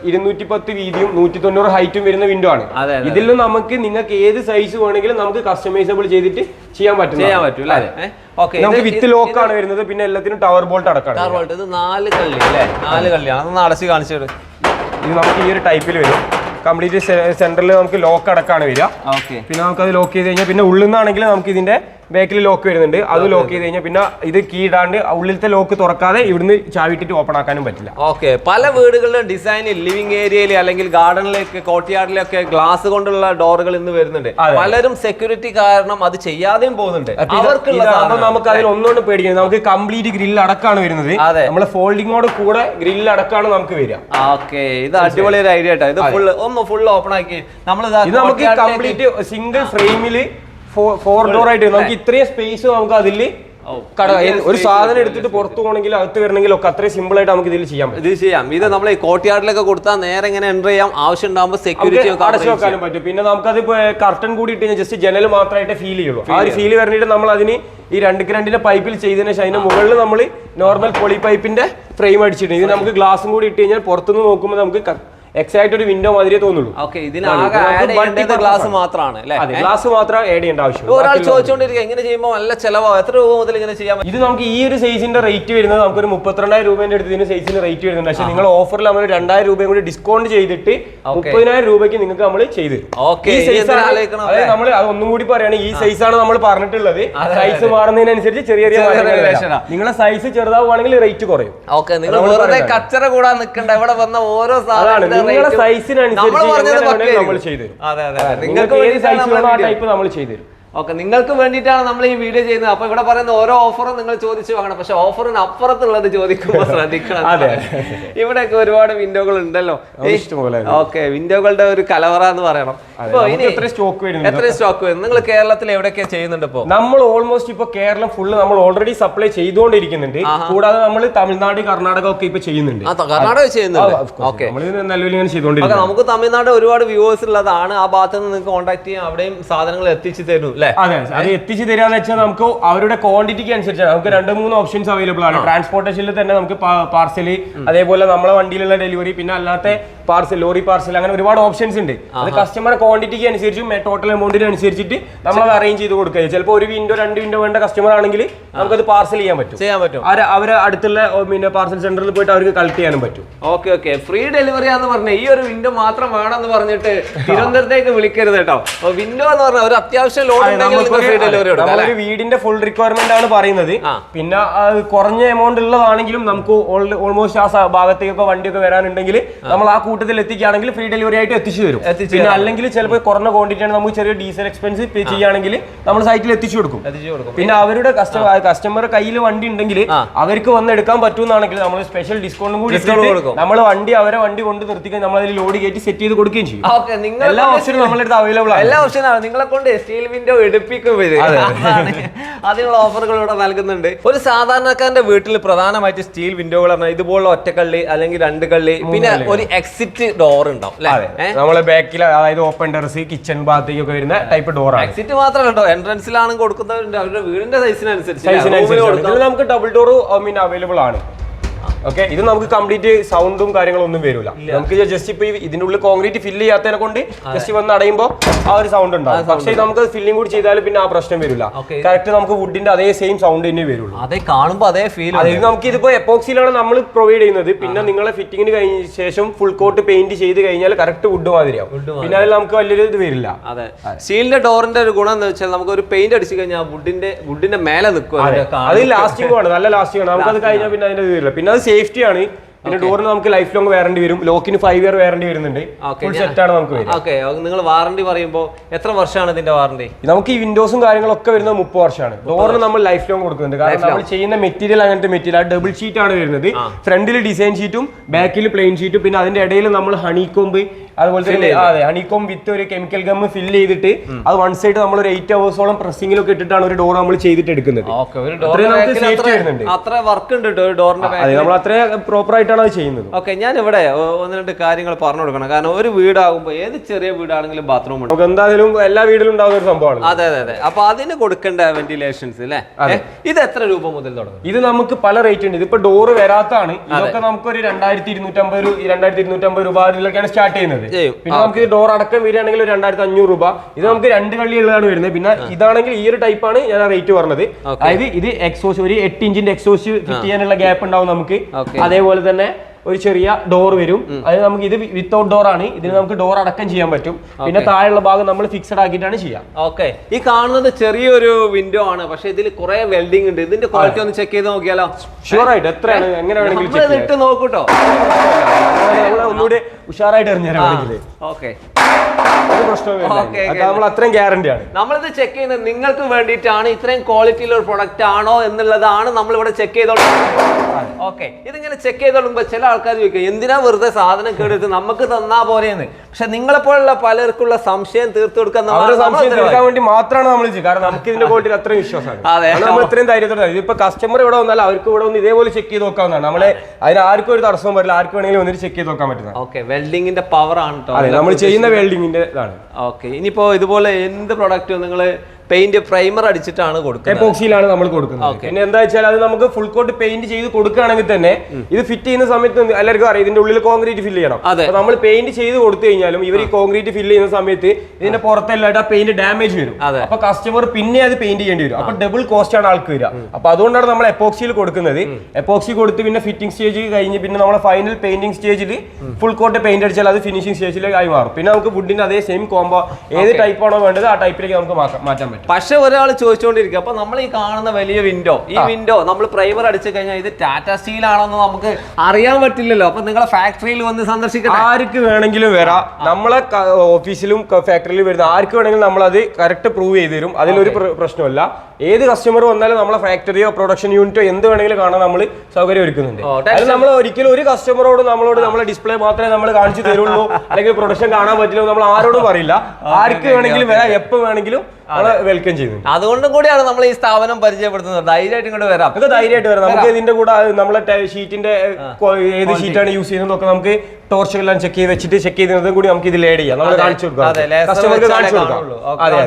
ഇരുന്നൂറ്റി പത്ത് വീതിയും നൂറ്റി തൊണ്ണൂറ് ഹൈറ്റും വരുന്ന വിൻഡോ ആണ്. ഇതിൽ നമുക്ക് നിങ്ങൾക്ക് ഏത് സൈസ് വേണമെങ്കിലും നമുക്ക് കസ്റ്റമൈസബിൾ ചെയ്തിട്ട് ചെയ്യാൻ പറ്റും ചെയ്യാൻ പറ്റും അല്ലേ? ഓക്കെ നമുക്ക് വിത്ത് ലോക്ക് ആണ് വരുന്നത് പിന്നെ എല്ലാത്തിനും ടവർ ബോൾട്ട് അടക്കാണ് ഇത് നാല് കള്ളി അല്ലേ? നാല് കള്ളിയാണ് അതൊന്ന് അടച്ച് കാണിച്ചു ഇത് നമുക്ക് ഈ ഒരു ടൈപ്പിൽ വരും. കംപ്ലീറ്റ് സെന്ററിൽ നമുക്ക് ലോക്ക് അടക്കാണ് വരിക. ഓക്കെ. പിന്നെ നമുക്ക് അത് ലോക്ക് ചെയ്ത് കഴിഞ്ഞാൽ പിന്നെ ഉള്ളിൽ നിന്നാണെങ്കിൽ നമുക്ക് ഇതിന്റെ ബാക്കിൽ ലോക്ക് വരുന്നുണ്ട്. അത് ലോക്ക് ചെയ്ത് കഴിഞ്ഞാൽ പിന്നെ ഇത് കീ ഇടാണ്ട് ഉള്ളിലത്തെ ലോക്ക് തുറക്കാതെ ഇവിടുന്ന് ചാവിട്ടിട്ട് ഓപ്പൺ ആക്കാനും പറ്റില്ല. ഓക്കെ. പല വീടുകളിലും ഡിസൈനിൽ ലിവിംഗ് ഏരിയയിൽ അല്ലെങ്കിൽ ഗാർഡനിലേക്ക് കോട്ടിയാർഡിലൊക്കെ ഗ്ലാസ് കൊണ്ടുള്ള ഡോറുകൾ ഇന്ന് വരുന്നുണ്ട്. പലരും സെക്യൂരിറ്റി കാരണം അത് ചെയ്യാതെയും പോകുന്നുണ്ട്. അവർക്കുള്ള. നമുക്ക് അതിൽ ഒന്നുകൊണ്ട് പേടിക്കുന്നത് നമുക്ക് കംപ്ലീറ്റ് ഗ്രില്ല് അടക്കാണ് വരുന്നത്. അതെ. നമ്മളെ ഫോൾഡിങ്ങോട് കൂടെ ഗ്രില്ല് അടക്കാണ് നമുക്ക് വരിക. ഓക്കെ. ഇത് അടിപൊളി ഒരു ഐഡിയ കേട്ടോ ഇത് ഫുൾ ഒന്ന് ഫുൾ ഓപ്പൺ ആക്കി നമ്മൾ നമുക്ക് കംപ്ലീറ്റ് സിംഗിൾ ഫ്രെയിമിൽ ഫോർ ഡോർ ആയിട്ട് നമുക്ക് ഇത്രയും സ്പേസ് നമുക്ക് അതിൽ കട ഒരു സാധനം എടുത്തിട്ട് പുറത്തു പോകണമെങ്കിൽ അകത്ത് വരണമെങ്കിൽ ഒക്കെ അത്രയും സിമ്പിൾ ആയിട്ട് നമുക്ക് ഇതിൽ ചെയ്യാം ഇത് ചെയ്യാം. ഇത് നമ്മൾ ഈ കോട്ടിയാർഡിലൊക്കെ കൊടുത്താൽ നേരെ ഇങ്ങനെ എന്റർ ചെയ്യാം. ആവശ്യം ഉണ്ടാകുമ്പോൾ സെക്യൂരിറ്റി അടച്ചു വെക്കാനും പറ്റും. പിന്നെ നമുക്കത് കർട്ടൻ കൂടി ഇട്ട് കഴിഞ്ഞാൽ ജസ്റ്റ് ജനൽ മാത്രമായിട്ട് ഫീൽ ചെയ്യുള്ളൂ. ആ ഒരു ഫീൽ വരണിട്ട് നമ്മൾ അതിന് ഈ രണ്ട് ഗ്രണ്ടിന്റെ പൈപ്പിൽ ചെയ്തതിന് ശേഷം അതിന് മുകളിൽ നമ്മൾ നോർമൽ പൊളി പൈപ്പിന്റെ ഫ്രെയിം അടിച്ചിട്ടുണ്ട്. ഇത് നമുക്ക് ഗ്ലാസും കൂടി ഇട്ട് കഴിഞ്ഞാൽ പുറത്തുനിന്ന് നോക്കുമ്പോൾ നമുക്ക് എക്സാക്ട് ഒരു വിൻഡോ മാതിരിയേ തോന്നുള്ളൂ. ഓക്കെ ചെയ്യേണ്ടത് ഗ്ലാസ് മാത്രമാണ് ഗ്ലാസ് മാത്രം ആഡ് ചെയ്യേണ്ട ആവശ്യം ഒരാൾ ചോദിച്ചുകൊണ്ടിരിക്കുക എങ്ങനെ ചെയ്യുമ്പോൾ നല്ല ചെലവാകും എത്ര രൂപ മുതൽ ഇങ്ങനെ ചെയ്യാൻ ഇത് നമുക്ക് ഈ ഒരു സൈസിന്റെ റേറ്റ് വരുന്നത് നമുക്ക് ഒരു മുപ്പത്തിരണ്ടായിരം രൂപേന്റെ അടുത്ത് ഇതിന് സൈസിന്റെ റേറ്റ് വരുന്നുണ്ട്. പക്ഷേ നിങ്ങൾ ഓഫറിൽ നമ്മൾ രണ്ടായിരം രൂപയും കൂടി ഡിസ്കൗണ്ട് ചെയ്തിട്ട് മുപ്പതിനായിരം രൂപയ്ക്ക് നിങ്ങൾക്ക് നമ്മൾ ചെയ്ത് ഈ സൈസ് അതായത് നമ്മൾ അത് ഒന്നും കൂടി പറയുകയാണ് ഈ സൈസ് ആണ് നമ്മൾ പറഞ്ഞിട്ടുള്ളത്. സൈസ് മാറുന്നതിനനുസരിച്ച് ചെറിയ ചെറിയ ചെറിയ മാറ്റങ്ങൾ relation വരാം. നിങ്ങളെ സൈസ് ചെറുതാവുകയാണെങ്കിൽ റേറ്റ് കുറയും. ഓക്കെ നിങ്ങൾ വെറുതെ കച്ചറ കൂടാൻ നിൽക്കണ്ട. ഇവിടെ വന്ന ഓരോ അതാണ് സാധനത്തിന്റെ നിങ്ങളെ rate ഉം സൈസിനനുസരിച്ച് നമ്മൾ ചെയ്തു തരും അതെ അതെ അതെ. നിങ്ങൾക്ക് നിങ്ങൾക്ക് ഏത് സൈസ് വേണോ ആ ടൈപ്പ് നമ്മൾ ചെയ്തു തരും ഓക്കെ നിങ്ങൾക്ക് വേണ്ടിയിട്ടാണ് നമ്മൾ ഈ വീഡിയോ ചെയ്യുന്നത്. അപ്പൊ ഇവിടെ പറയുന്ന ഓരോ ഓഫറും നിങ്ങൾ ചോദിച്ചു വാങ്ങണം. പക്ഷെ ഓഫറിന് അപ്പുറത്തുള്ളത് ചോദിക്കുമ്പോൾ ശ്രദ്ധിക്കണം. അതെ. ഇവിടെയൊക്കെ ഒരുപാട് വിൻഡോകൾ ഉണ്ടല്ലോ. ഓക്കെ വിൻഡോകളുടെ ഒരു കലവറ എന്ന് പറയണം. ഇപ്പൊ നമുക്ക് ഇനി എത്ര സ്റ്റോക്ക് വരുന്നുണ്ട് എത്ര സ്റ്റോക്ക് വരും നിങ്ങൾ കേരളത്തിൽ എവിടെയൊക്കെ ചെയ്യുന്നുണ്ട് ഇപ്പോ? നമ്മൾ ഓൾമോസ്റ്റ് ഇപ്പൊ കേരളം ഫുള്ള് നമ്മൾ ഓൾറെഡി സപ്ലൈ ചെയ്തുകൊണ്ടിരിക്കുന്നുണ്ട്. കൂടാതെ നമ്മൾ തമിഴ്നാട് കർണാടക ഒക്കെ ഇപ്പൊ ചെയ്യുന്നുണ്ട്. കർണാടക ചെയ്യുന്നുണ്ട്. ഓക്കെ. നമുക്ക് തമിഴ്നാട് ഒരുപാട് വ്യൂവേഴ്സ് ഉള്ളതാണ് ആ ഭാഗത്ത് നിന്ന് നിങ്ങൾക്ക് കോൺടാക്ട് ചെയ്യാം. അവിടെയും സാധനങ്ങൾ എത്തിച്ചു തരും. അല്ലേ? അതെ അത്. എത്തിച്ചു തരാന്ന് വെച്ചാൽ നമുക്ക് അവരുടെ ക്വാണ്ടിറ്റിക്ക് അനുസരിച്ചാണ് നമുക്ക് രണ്ട് മൂന്ന് ഓപ്ഷൻസ് അവൈലബിൾ ആണ്. ട്രാൻസ്പോർട്ടേഷനിൽ തന്നെ നമുക്ക് പാർസൽ അതേപോലെ നമ്മളെ വണ്ടിയിലുള്ള ഡെലിവറി പിന്നെ അല്ലാത്ത പാർസൽ ലോറി പാർസൽ അങ്ങനെ ഒരുപാട് ഓപ്ഷൻസ് ഉണ്ട്. അത് കസ്റ്റമറുടെ ക്വാണ്ടിറ്റിക്ക് അനുസരിച്ചും ടോട്ടൽ എമൗണ്ടിന് അനുസരിച്ചിട്ട് നമ്മൾ അത് അറേഞ്ച് ചെയ്ത് കൊടുക്കുക. ചിലപ്പോൾ ഒരു വിൻഡോ രണ്ട് വിൻഡോ വേണ്ട കസ്റ്റമർ ആണെങ്കിൽ നമുക്കത് പാർസൽ ചെയ്യാൻ പറ്റും. ചെയ്യാൻ പറ്റും. അവർ അവരെ അടുത്തുള്ള പിന്നെ പാർസൽ സെന്ററിൽ പോയിട്ട് അവർക്ക് കളക്ട് ചെയ്യാനും പറ്റും. Okay okay. ഫ്രീ ഡെലിവറി ആണെന്ന് പറഞ്ഞ ഈ ഒരു വിൻഡോ മാത്രം വേണമെന്ന് പറഞ്ഞിട്ട് തിരുവനന്തപുരത്തേക്ക് വിളിക്കരുത് കേട്ടോ. വിൻഡോ എന്ന് പറഞ്ഞാൽ ഒരു അത്യാവശ്യം ലോഡ് അല്ലേ? വീടിന്റെ ഫുൾ റിക്വയർമെന്റ് ആണ് പറയുന്നത്. പിന്നെ കുറഞ്ഞ എമൗണ്ട് ഉള്ളതാണെങ്കിലും നമുക്ക് ഓൾമോസ്റ്റ് ആ ഭാഗത്തേക്കൊക്കെ വണ്ടിയൊക്കെ വരാനുണ്ടെങ്കിൽ നമ്മൾ ആ കൂട്ടത്തിൽ എത്തിക്കുകയാണെങ്കിൽ ഫ്രീ ഡെലിവറി ആയിട്ട് എത്തിച്ചു തരും. എത്തിച്ചു പിന്നെ അല്ലെങ്കിൽ ചിലപ്പോൾ കുറഞ്ഞ ക്വാണ്ടിറ്റി ആണ് നമുക്ക് ചെറിയ ഡീസൽ എക്സ്പെൻസ് പേ ചെയ്യുകയാണെങ്കിൽ നമ്മൾ സൈറ്റിൽ എത്തിച്ചു കൊടുക്കും. എത്തിച്ചു കൊടുക്കും. പിന്നെ അവരുടെ കസ്റ്റമർ കസ്റ്റമർ കയ്യിൽ വണ്ടി ഉണ്ടെങ്കിൽ അവർക്ക് വന്ന് എടുക്കാൻ പറ്റുമെന്നാണെങ്കിൽ നമ്മൾ സ്പെഷ്യൽ ഡിസ്കൗണ്ടും കൂടി കൊടുക്കും. നമ്മൾ വണ്ടി അവരെ വണ്ടി കൊണ്ട് നിർത്തിക്കാൻ നമ്മൾ അതിൽ ലോഡ് കയറ്റി സെറ്റ് ചെയ്ത് കൊടുക്കുകയും ചെയ്യും. ഓക്കെ നിങ്ങൾ എല്ലാ ഓപ്ഷനും നമ്മളെടുത്ത് അവൈലബിൾ ആണ്. എല്ലാ ഓപ്ഷനാണ് നിങ്ങളെ കൊണ്ട് സ്റ്റീൽ വിൻഡോ എടുപ്പിക്കും ഇവർ. അതിനുള്ള ഓഫറുകൾ ഇവിടെ നൽകുന്നുണ്ട്. ഒരു സാധാരണക്കാരന്റെ വീട്ടിൽ പ്രധാനമായിട്ട് സ്റ്റീൽ വിൻഡോകൾ പറഞ്ഞാൽ ഇതുപോലുള്ള ഒറ്റക്കള്ളി അല്ലെങ്കിൽ രണ്ട് കള്ളി പിന്നെ ഒരു എക്സിറ്റ് ഡോർ ഉണ്ടാവും നമ്മളെ ബാക്കിൽ അതായത് ഓപ്പൺ ടെറസ് കിച്ചൺ ഭാഗത്തേക്കൊക്കെ വരുന്ന ടൈപ്പ് ഡോർ ആണ്. എക്സിറ്റ് മാത്രമല്ല കേട്ടോ എൻട്രൻസിലാണ് കൊടുക്കുന്നവരുണ്ട്. അവരുടെ വീടിന്റെ സൈസിനനുസരിച്ച് നമുക്ക് ഡബിൾ ഡോർ മീൻ അവൈലബിൾ ആണ്. ഓക്കെ ഇത് നമുക്ക് കംപ്ലീറ്റ് സൗണ്ടും കാര്യങ്ങളും ഒന്നും വരില്ല നമുക്ക് ജസ്റ്റ് ഇപ്പൊ ഇതിന്റെ ഉള്ളിൽ കോൺക്രീറ്റ് ഫില്ല് ചെയ്യാത്തതിനെ കൊണ്ട് ജസ്റ്റ് വന്ന് അടയുമ്പോൾ ആ ഒരു സൗണ്ട് ഉണ്ടാവും. പക്ഷേ നമുക്ക് ഫില്ലിംഗ് കൂടി ചെയ്താൽ പിന്നെ ആ പ്രശ്നം വരില്ല. കറക്റ്റ് നമുക്ക് വുഡിന്റെ അതേ സെയിം സൗണ്ട് തന്നെ വരുള്ളൂ. അതെ കാണുമ്പോ അതേ ഫീൽ അതായത് നമുക്ക് ഇതിപ്പോ എപ്പോക്സിലാണ് നമ്മൾ പ്രൊവൈഡ് ചെയ്യുന്നത്. പിന്നെ നിങ്ങളെ ഫിറ്റിംഗിന് കഴിഞ്ഞ ശേഷം ഫുൾ കോട്ട് പെയിന്റ് ചെയ്ത് കഴിഞ്ഞാൽ കറക്റ്റ് വുഡ് മാതിരിയാവും. പിന്നെ അതിൽ നമുക്ക് വലിയൊരു ഇത് വരില്ല. അതെ. സീലിന്റെ ഡോറിന്റെ ഒരു ഗുണം എന്ന് വെച്ചാൽ നമുക്ക് ഒരു പെയിന്റ് അടിച്ചു കഴിഞ്ഞാൽ വുഡിന്റെ വുഡിന്റെ മേലെ നിൽക്കും അതെ. അത് ലാസ്റ്റിംഗ് ആണ്. നല്ല ലാസ്റ്റിംഗ് ആണ്. നമുക്ക് അത് കഴിഞ്ഞാൽ പിന്നെ അതിന്റെ ഇത് വരില്ല. പിന്നെ അത് സേഫ്റ്റി ആണ് പിന്നെ ഡോറിന് നമുക്ക് ലൈഫ് ലോങ് വാറണ്ടി വരും. ലോക്കിന് ഫൈവ് ഇയർ വാറണ്ടി വരുന്നുണ്ട്. ഫുൾ സെറ്റ് ആണ് നമുക്ക് ഓക്കെ നിങ്ങൾ വാറണ്ടി പറയുമ്പോൾ എത്ര വർഷമാണ് ഇതിന്റെ വാറണ്ടി നമുക്ക് ഈ വിൻഡോസും കാര്യങ്ങളൊക്കെ വരുന്നത് മുപ്പത് വർഷമാണ്. ഡോറിന് നമ്മൾ ലൈഫ് ലോങ് കൊടുക്കുന്നുണ്ട്. കാരണം നമ്മൾ ചെയ്യുന്ന മെറ്റീരിയൽ അങ്ങനത്തെ മെറ്റീരിയൽ ഡബിൾ ഷീറ്റ് ആണ് വരുന്നത്. ഫ്രണ്ടിൽ ഡിസൈൻ ഷീറ്റും ബാക്കിൽ പ്ലെയിൻ ഷീറ്റും പിന്നെ അതിന്റെ ഇടയിൽ നമ്മൾ ഹണിക്കോമ്പ് അതുപോലെ തന്നെ അതെ ഹണിക്കോം വിത്ത് ഒരു കെമിക്കൽ ഗം ഫിൽ ചെയ്തിട്ട് അത് വൺ സൈഡ് നമ്മൾ ഒരു എയ്റ്റ് അവേഴ്സോളം പ്രസിംഗിലൊക്കെ ഇട്ടിട്ടാണ് ഒരു ഡോർ നമ്മൾ ചെയ്തിട്ട് എടുക്കുന്നത് അത്ര വർക്ക് ഉണ്ട് ഡോറിന്റെ നമ്മൾ അത്ര പ്രോപ്പർ ആയിട്ടാണ് അത് ചെയ്യുന്നത്. ഓക്കെ ഞാൻ ഇവിടെ ഒന്ന് രണ്ട് കാര്യങ്ങൾ പറഞ്ഞു കൊടുക്കണം. കാരണം ഒരു വീടാകുമ്പോൾ ഏത് ചെറിയ വീടാണെങ്കിലും ബാത്റൂം ഉണ്ട്. എന്തായാലും എല്ലാ വീട്ടിലും ഉണ്ടാകുന്ന ഒരു സംഭവമാണ്. അതെ അതെ അതെ. അപ്പൊ അതിന് കൊടുക്കേണ്ട വെന്റിലേഷൻസ് അല്ലേ ഇത് എത്ര രൂപ മുതൽ തുടങ്ങും? ഇത് നമുക്ക് പല റേറ്റ് ഉണ്ട്. ഇതിപ്പോ ഡോറ് വരാത്താണ്. ഇതൊക്കെ നമുക്ക് ഒരു രണ്ടായിരത്തി ഇരുന്നൂറ്റമ്പത് രണ്ടായിരത്തി ഇരുന്നൂറ്റമ്പത് രൂപ അതിലൊക്കെയാണ് സ്റ്റാർട്ട് ചെയ്യുന്നത്. പിന്നെ നമുക്ക് ഡോർ അടക്കം വീടാണെങ്കിൽ ഒരു രണ്ടായിരത്തി അഞ്ഞൂറ് രൂപ. ഇത് നമുക്ക് രണ്ട് കള്ളിയുള്ളതാണ് വരുന്നത്. പിന്നെ ഇതാണെങ്കിൽ ഈ ഒരു ടൈപ്പാണ് ഞാൻ റേറ്റ് പറഞ്ഞത്. അതായത് ഇത് എക്സോസ് ഒരു എട്ട് ഇഞ്ചിന്റെ എക്സോസ് ഫിറ്റ് ചെയ്യാനുള്ള ഗ്യാപ്പ് ഉണ്ടാവും നമുക്ക്. അതേപോലെ തന്നെ ഒരു ചെറിയ ഡോർ വരും. അതായത് നമുക്ക് ഇത് വിത്തൗട്ട് ഡോർ ആണ്. ഇതിന് നമുക്ക് ഡോർ അടക്കം ചെയ്യാൻ പറ്റും. പിന്നെ താഴെയുള്ള ഭാഗം നമ്മൾ ഫിക്സഡ് ആക്കിയിട്ടാണ് ചെയ്യാം. ഓക്കെ. ഈ കാണുന്നത് ചെറിയൊരു വിൻഡോ ആണ്. പക്ഷെ ഇതിൽ കുറെ വെൽഡിംഗ് ഉണ്ട്. ഇതിന്റെ ക്വാളിറ്റി ഒന്ന് ചെക്ക് ചെയ്ത് നോക്കിയാലോ? ഷുവർ ആയിട്ട്. എത്രയാണ്? എങ്ങനെ വേണമെങ്കിലും. ഇട്ട് നോക്കൂട്ടോ ഒന്നുകൂടി ഉഷാറായിട്ട് എറിഞ്ഞാൽ ഓക്കെ. ഒരു നമ്മൾ അത്രയും ഗ്യാരണ്ടി ആണ്. നമ്മളിത് ചെക്ക് ചെയ്യുന്നത് നിങ്ങൾക്ക് വേണ്ടിയിട്ടാണ് ഇത്രയും ക്വാളിറ്റിയിലുള്ള ഒരു പ്രൊഡക്റ്റ് ആണോ എന്നുള്ളതാണ് നമ്മൾ ഇവിടെ ചെക്ക് ചെയ്തോളുന്നത് ഓക്കെ ഇതിങ്ങനെ ചെക്ക് ചെയ്തോളുമ്പോ ചില ആൾക്കാർ ചോദിക്കും എന്തിനാ വെറുതെ സാധനം കേടുത്ത് നമുക്ക് തന്നാ പോരെയെന്ന് പക്ഷെ നിങ്ങളെപ്പോലുള്ള പലർക്കുള്ള സംശയം തീർത്തു കൊടുക്കാൻ സംശയം തീർക്കാൻ വേണ്ടി മാത്രമാണ് നമ്മൾ ചെയ്യുക. കാരണം നമുക്ക് ഇതിന്റെ ക്വാളിറ്റി അത്രയും വിശ്വാസമാണ്. അതെ. നമ്മൾ ഇത്രയും ധൈര്യത്തോടെ ഇതിപ്പോ കസ്റ്റമർ ഇവിടെ വന്നാൽ അവർക്ക് ഇവിടെ വന്ന് ഇതേപോലെ ചെക്ക് ചെയ്ത് നോക്കാവുന്നതാണ്. നമ്മളെ അതിന് ആർക്കും ഒരു തടസ്സവും വരില്ല. ആർക്ക് വേണമെങ്കിലും വന്നിട്ട് ചെക്ക് ചെയ്ത് നോക്കാൻ പറ്റുന്നത് ഓക്കെ വെൽഡിങ്ങിന്റെ പവർ ആണ് നമ്മൾ ചെയ്യുന്ന വെൽഡിങ്ങിന്റെ ഇതാണ്. ഓക്കെ. ഇനിയിപ്പോ ഇതുപോലെ എന്ത് പ്രൊഡക്റ്റ് നിങ്ങൾ പെയിന്റ് പ്രൈമർ അടിച്ചിട്ടാണ് കൊടുക്കുന്നത്. എപ്പോക്സിയിലാണ് നമ്മൾ കൊടുക്കുന്നത്. പിന്നെ എന്താ വെച്ചാൽ അത് നമുക്ക് ഫുൾ കോട്ട് പെയിന്റ് ചെയ്ത് കൊടുക്കുകയാണെങ്കിൽ തന്നെ ഇത് ഫിറ്റ് ചെയ്യുന്ന സമയത്ത് എല്ലാവർക്കും അറിയാം ഇതിന്റെ ഉള്ളിൽ കോൺക്രീറ്റ് ഫില്ല് ചെയ്യണം. അതെ. നമ്മൾ പെയിന്റ് ചെയ്ത് കൊടുത്തു കഴിഞ്ഞാലും ഇവർ ഈ കോൺക്രീറ്റ് ഫില്ല് ചെയ്യുന്ന സമയത്ത് ഇതിന്റെ പുറത്തെല്ലാം ആ പെയിന്റ് ഡാമേജ് വരും. അതെ. അപ്പൊ കസ്റ്റമർ പിന്നെ അത് പെയിന്റ് ചെയ്യേണ്ടി വരും. അപ്പൊ ഡബിൾ കോസ്റ്റ് ആണ് ആൾക്ക് വരിക. അപ്പൊ അതുകൊണ്ടാണ് നമ്മൾ എപ്പോക്സിയിൽ കൊടുക്കുന്നത്. എപ്പോക്സി കൊടുത്ത് പിന്നെ ഫിറ്റിംഗ് സ്റ്റേജ് കഴിഞ്ഞ് പിന്നെ നമ്മൾ ഫൈനൽ പെയിന്റിംഗ് സ്റ്റേജിൽ ഫുൾ കോട്ട് പെയിന്റ് അടിച്ചാൽ അത് ഫിനിഷിംഗ് സ്റ്റേജിലേക്ക് ആയി മാറും. പിന്നെ നമുക്ക് വുഡിന്റെ അതേ സെയിം കോംബോ ഏത് ടൈപ്പ് ആണോ വേണ്ടത് ആ ടൈപ്പിലേക്ക് നമുക്ക് മാറ്റാൻ- മാറ്റാൻ പറ്റും. പക്ഷെ ഒരാൾ ചോദിച്ചുകൊണ്ടിരിക്കുക അപ്പൊ നമ്മൾ ഈ കാണുന്ന വലിയ വിൻഡോ ഈ വിൻഡോ നമ്മൾ പ്രൈമർ അടിച്ചു കഴിഞ്ഞാൽ ഇത് ടാറ്റ സ്റ്റീൽ ആണെന്ന് നമുക്ക് അറിയാൻ പറ്റില്ലല്ലോ. അപ്പൊ നിങ്ങളെ ഫാക്ടറിയിൽ വന്ന് സന്ദർശിക്കട്ടെ. ആർക്ക് വേണമെങ്കിലും വരാം. നമ്മളെ ഓഫീസിലും ഫാക്ടറിയിൽ വരുന്ന ആർക്ക് വേണമെങ്കിലും നമ്മൾ അത് കറക്റ്റ് പ്രൂവ് ചെയ്ത് തരും. അതിലൊരു പ്ര- പ്രശ്നമല്ല ഏത് കസ്റ്റമർ വന്നാലും നമ്മളെ ഫാക്ടറിയോ പ്രൊഡക്ഷൻ യൂണിറ്റോ എന്ത് വേണമെങ്കിലും കാണാൻ നമ്മൾ സൗകര്യം ഒരുക്കുന്നുണ്ട്. അത് നമ്മൾ ഒരിക്കലും ഒരു കസ്റ്റമറോട് നമ്മളോട് നമ്മളെ ഡിസ്പ്ലേ മാത്രമേ നമ്മൾ കാണിച്ചു തരുള്ളൂ. അല്ലെങ്കിൽ പ്രൊഡക്ഷൻ കാണാൻ പറ്റില്ല നമ്മൾ ആരോടും പറയില്ല. ആർക്ക് വേണമെങ്കിലും വരാം. എപ്പോൾ വേണമെങ്കിലും വെൽക്കം ചെയ്യുന്നു. അതുകൊണ്ടും കൂടിയാണ് നമ്മൾ ഈ സ്ഥാപനം പരിചയപ്പെടുത്തുന്നത്. ധൈര്യമായിട്ട് ഇങ്ങോട്ട് വരാം. നമുക്ക് ധൈര്യമായിട്ട് വരാം. നമുക്ക് ഇതിന്റെ കൂടെ നമ്മളെ ഷീറ്റിന്റെ ഏത് ഷീറ്റാണ് യൂസ് ചെയ്യുന്നതൊക്കെ നമുക്ക് ടോർച്ച് എല്ലാം ചെക്ക് ചെയ്ത് വെച്ചിട്ട് ചെക്ക് ചെയ്യുന്നതും കൂടി നമുക്ക് ഇതിൽ ആഡ് ചെയ്യാം. നമ്മൾ. കാണിച്ചു കൊടുക്കാം. കസ്റ്റമർക്ക് കാണിച്ചു കൊടുക്കാം. അതെ അതെ.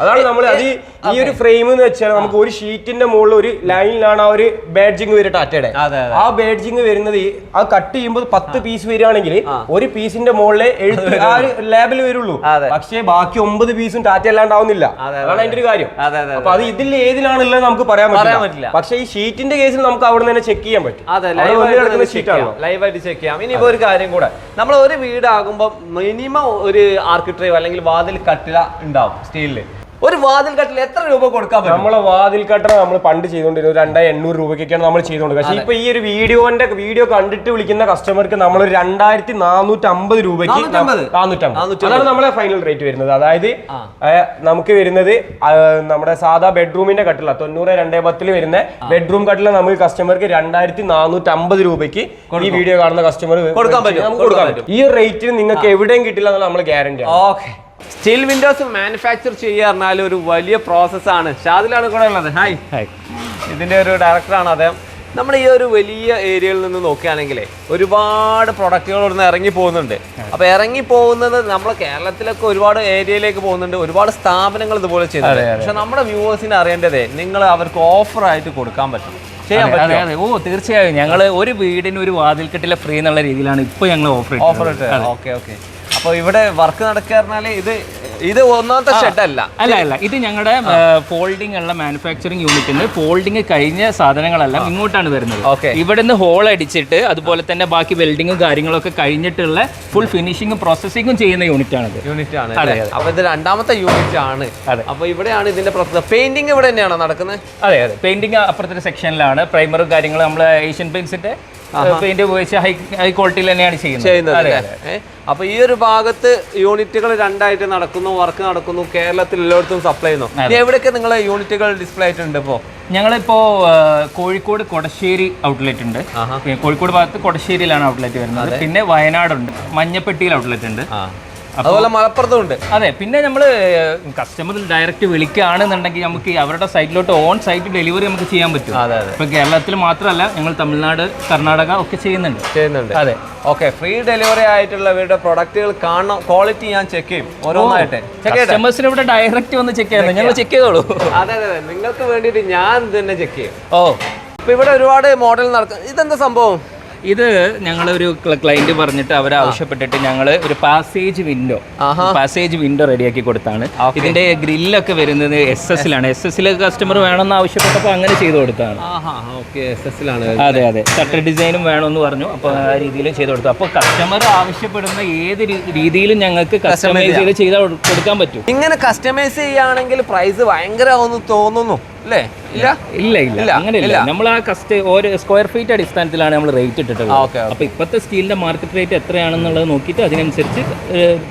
അതാണ് നമ്മൾ അത് ഈ- ഒരു ഫ്രെയിം എന്ന് വെച്ചാൽ നമുക്ക് ഒരു ഷീറ്റിന്റെ മുകളിൽ ഒരു ലൈനിലാണ് ആ ഒരു ബാഡ്ജിങ് വരും ടാറ്റയുടെ. ആ ബാഡ്ജിങ് വരുന്നത് ആ കട്ട് ചെയ്യുമ്പോൾ പത്ത് പീസ് വരികയാണെങ്കിൽ ഒരു പീസിന്റെ മുകളിലെ എഴുത്ത് ആ ഒരു ലേബൽ വരുള്ളൂ. പക്ഷേ ബാക്കി ഒമ്പത് പീസും ടാറ്റ അല്ലാണ്ടാവുന്നില്ല. അതാണ് അതിന്റെ ഒരു കാര്യം. അപ്പൊ അത് ഇതിൽ ഏതിലാണുള്ളത് നമുക്ക് പറയാൻ പറ്റില്ല. പക്ഷെ ഈ ഷീറ്റിന്റെ കേസിൽ നമുക്ക് അവിടെ നിന്ന് ചെക്ക് ചെയ്യാൻ പറ്റും. ലൈവായിട്ട് ചെക്ക് ചെയ്യാം. ഇനി ഒരു കാര്യം കൂടെ. നമ്മൾ ഒരു വീടാകുമ്പോൾ മിനിമം ഒരു ആർക്കിട്രൈവ് അല്ലെങ്കിൽ വാതിൽ കട്ടില ഉണ്ടാവും സ്റ്റീലിൽ ഒരു വാതിൽ കട്ടിൽ എത്ര രൂപ കൊടുക്കാൻ പറ്റും? നമ്മളെ വാതിൽ കട്ടറ് നമ്മൾ പണ്ട് ചെയ്തുകൊണ്ടിരുന്നത് രണ്ടായിരം എണ്ണൂറ് രൂപയ്ക്കൊക്കെയാണ് നമ്മൾ ചെയ്തുകൊണ്ടിരുന്നത്. പക്ഷേ ഇപ്പൊ ഈ ഒരു വീഡിയോന്റെ വീഡിയോ കണ്ടിട്ട് വിളിക്കുന്ന കസ്റ്റമർക്ക് നമ്മൾ രണ്ടായിരത്തി നാനൂറ്റി അമ്പത് രൂപയ്ക്ക് നാനൂറ്റമ്പത്? അതാണ് നമ്മളെ ഫൈനൽ റേറ്റ് വരുന്നത്. അതായത് നമുക്ക് വരുന്നത് നമ്മുടെ സാധാ ബെഡ്റൂമിന്റെ കട്ടില. തൊണ്ണൂറ് രണ്ടേ പത്തിൽ വരുന്ന ബെഡ്റൂം കട്ടില നമുക്ക് കസ്റ്റമർക്ക് രണ്ടായിരത്തി നാനൂറ്റി അമ്പത് രൂപയ്ക്ക് ഈ വീഡിയോ കാണുന്ന കസ്റ്റമർ കൊടുക്കാൻ പറ്റും, കൊടുക്കാൻ പറ്റും. ഈ റേറ്റിന് നിങ്ങൾക്ക് എവിടെയും കിട്ടില്ല എന്നുള്ള നമ്മൾ ഗ്യാരണ്ടി ആണ്. ഓക്കെ. സ്റ്റീൽ വിൻഡോസ് മാനുഫാക്ചർ ചെയ്യുക പറഞ്ഞാൽ ഒരു വലിയ പ്രോസസ്സാണ് ഷാദിലാണ് കൂടെ ഉള്ളത്. ഹായ് ഹായ് ഇതിന്റെ ഒരു ഡയറക്ടറാണ് അദ്ദേഹം. നമ്മൾ ഈ ഒരു വലിയ ഏരിയയിൽ നിന്ന് നോക്കുകയാണെങ്കിൽ ഒരുപാട് പ്രൊഡക്റ്റുകൾ ഇവിടെ നിന്ന് ഇറങ്ങി പോകുന്നുണ്ട്. അപ്പോൾ ഇറങ്ങി പോകുന്നത് നമ്മൾ കേരളത്തിലൊക്കെ ഒരുപാട് ഏരിയയിലേക്ക് പോകുന്നുണ്ട്. ഒരുപാട് സ്ഥാപനങ്ങൾ ഇതുപോലെ ചെയ്യുന്നുണ്ട്. പക്ഷെ നമ്മുടെ വ്യൂവേഴ്സിന് അറിയേണ്ടതേ നിങ്ങൾ അവർക്ക് ഓഫറായിട്ട് കൊടുക്കാൻ പറ്റും അതെ അതെ ഓ തീർച്ചയായും. ഞങ്ങൾ ഒരു വീടിന് ഒരു വാതിൽക്കെട്ടിലെ ഫ്രീ എന്നുള്ള രീതിയിലാണ് ഇപ്പോൾ ഞങ്ങൾ ഓഫർ ഓഫർ ഇട്ട് ഓക്കെ ഓക്കെ അപ്പൊ ഇവിടെ വർക്ക് നടക്കുക ഇത് ഇത് ഒന്നാമത്തെ ഷെഡ് അല്ല. അല്ല അല്ല. ഇത് ഞങ്ങളുടെ ഫോൾഡിംഗ് ഉള്ള മാനുഫാക്ചറിങ് യൂണിറ്റിന് ഫോൾഡിംഗ് കഴിഞ്ഞ സാധനങ്ങളെല്ലാം ഇങ്ങോട്ടാണ് വരുന്നത്. ഇവിടെ ഇവിടുന്ന് ഹോൾ അടിച്ചിട്ട് അതുപോലെ തന്നെ ബാക്കി വെൽഡിങ്ങും കാര്യങ്ങളൊക്കെ കഴിഞ്ഞിട്ടുള്ള ഫുൾ ഫിനിഷിംഗും പ്രോസസ്സിംഗും ചെയ്യുന്ന യൂണിറ്റ് ആണിത്. യൂണിറ്റ് ആണ്? അപ്പൊ ഇത് രണ്ടാമത്തെ യൂണിറ്റ് ആണ്. അതെ. അപ്പൊ ഇവിടെയാണ് ഇതിന്റെ പെയിന്റിംഗ് ഇവിടെ തന്നെയാണോ നടക്കുന്നത്? അതെ അതെ. പെയിന്റിംഗ് അപ്പുറത്തെ സെക്ഷനിലാണ് പ്രൈമറും കാര്യങ്ങളും നമ്മൾ ഏഷ്യൻ പെയിന്റ്സിന്റെ പെയിന്റ് ഉപയോഗിച്ച് ഹൈ ഹൈ ക്വാളിറ്റിയിൽ തന്നെയാണ് ചെയ്യുന്നത്? അപ്പൊ ഈ ഒരു ഭാഗത്ത് യൂണിറ്റുകൾ രണ്ടായിട്ട് നടക്കുന്നു വർക്ക് നടക്കുന്നു കേരളത്തിൽ എല്ലായിടത്തും സപ്ലൈ ചെയ്യുന്നു. എവിടെയൊക്കെ നിങ്ങളെ യൂണിറ്റുകൾ ഡിസ്പ്ലേ ആയിട്ടുണ്ട് ഇപ്പോ? ഞങ്ങളിപ്പോ കോഴിക്കോട് കൊടശ്ശേരി ഔട്ട്ലെറ്റ് ഉണ്ട്. കോഴിക്കോട് ഭാഗത്ത് കൊടശ്ശേരിയിലാണ് ഔട്ട്ലെറ്റ് വരുന്നത്. പിന്നെ വയനാടുണ്ട്. മഞ്ഞപ്പെട്ടിയിൽ ഔട്ട്ലെറ്റ് ഉണ്ട്. അതുപോലെ മലപ്പുറത്തുണ്ട് അതെ പിന്നെ നമ്മൾ കസ്റ്റമർ ഡയറക്റ്റ് വിളിക്കുകയാണെന്നുണ്ടെങ്കിൽ നമുക്ക് അവരുടെ സൈറ്റിലോട്ട് ഓൺ സൈറ്റ് ഡെലിവറി നമുക്ക് ചെയ്യാൻ പറ്റും. അതെ അതെ. ഇപ്പൊ കേരളത്തിൽ മാത്രമല്ല ഞങ്ങൾ തമിഴ്നാട് കർണാടക ഒക്കെ ചെയ്യുന്നുണ്ട്. ചെയ്യുന്നുണ്ട്. അതെ. ഓക്കെ ഫ്രീ ഡെലിവറി ആയിട്ടുള്ള ഇവരുടെ പ്രൊഡക്റ്റുകൾ കാണണം ക്വാളിറ്റി ഞാൻ ചെക്ക് ചെയ്യും ഓരോന്നായിട്ട്. കസ്റ്റമേഴ്സിന് ഇവിടെ ഡയറക്റ്റ് വന്ന് ചെക്ക് ചെയ്യുന്നത് ഞങ്ങൾ ചെക്ക് ചെയ്തോളൂ. അതെ അതെ അതെ. നിങ്ങൾക്ക് വേണ്ടിയിട്ട് ഞാൻ തന്നെ ചെക്ക് ചെയ്യും. ഓ. ഇപ്പൊ ഇവിടെ ഒരുപാട് മോഡൽ നടക്കും ഇതെന്താ സംഭവം? ഇത് ഞങ്ങളൊരു ക്ലയന്റ് പറഞ്ഞിട്ട് അവർ ആവശ്യപ്പെട്ടിട്ട് ഞങ്ങൾ ഒരു പാസേജ് വിൻഡോ പാസേജ് വിൻഡോ റെഡിയാക്കി കൊടുത്താണ്. ഇതിന്റെ ഗ്രില്ലൊക്കെ വരുന്നത് എസ് എസിലാണ് എസ് എസിൽ കസ്റ്റമർ വേണമെന്ന് ആവശ്യപ്പെട്ടപ്പോൾ അങ്ങനെ ചെയ്തു കൊടുത്താണ് അതെ അതെ. ഷട്ടർ ഡിസൈനും വേണമെന്ന് പറഞ്ഞു. അപ്പോൾ ആ രീതിയിൽ ചെയ്തു കൊടുത്തു. അപ്പോൾ കസ്റ്റമർ ആവശ്യപ്പെടുന്ന ഏത് രീതിയിലും ഞങ്ങൾക്ക് കസ്റ്റമൈസ് ചെയ്ത് ചെയ്ത് കൊടുക്കാൻ പറ്റും. ഇങ്ങനെ കസ്റ്റമൈസ് ചെയ്യുകയാണെങ്കിൽ പ്രൈസ് ഭയങ്കരമാവുന്നു തോന്നുന്നു. അല്ലേ ഇല്ല? ഇല്ല ഇല്ല. അങ്ങനെ ഇല്ല. നമ്മൾ ആ കസ്റ്റ് ഓരോ സ്ക്വയർ ഫീറ്റ് അടിസ്ഥാനത്തിലാണ് നമ്മൾ റേറ്റ് ഇട്ടിട്ടുള്ളത്. ഓക്കെ അപ്പോൾ ഇപ്പോഴത്തെ സ്റ്റീലിന്റെ മാർക്കറ്റ് റേറ്റ് എത്രയാണെന്നുള്ളത് നോക്കിയിട്ട് അതിനനുസരിച്ച്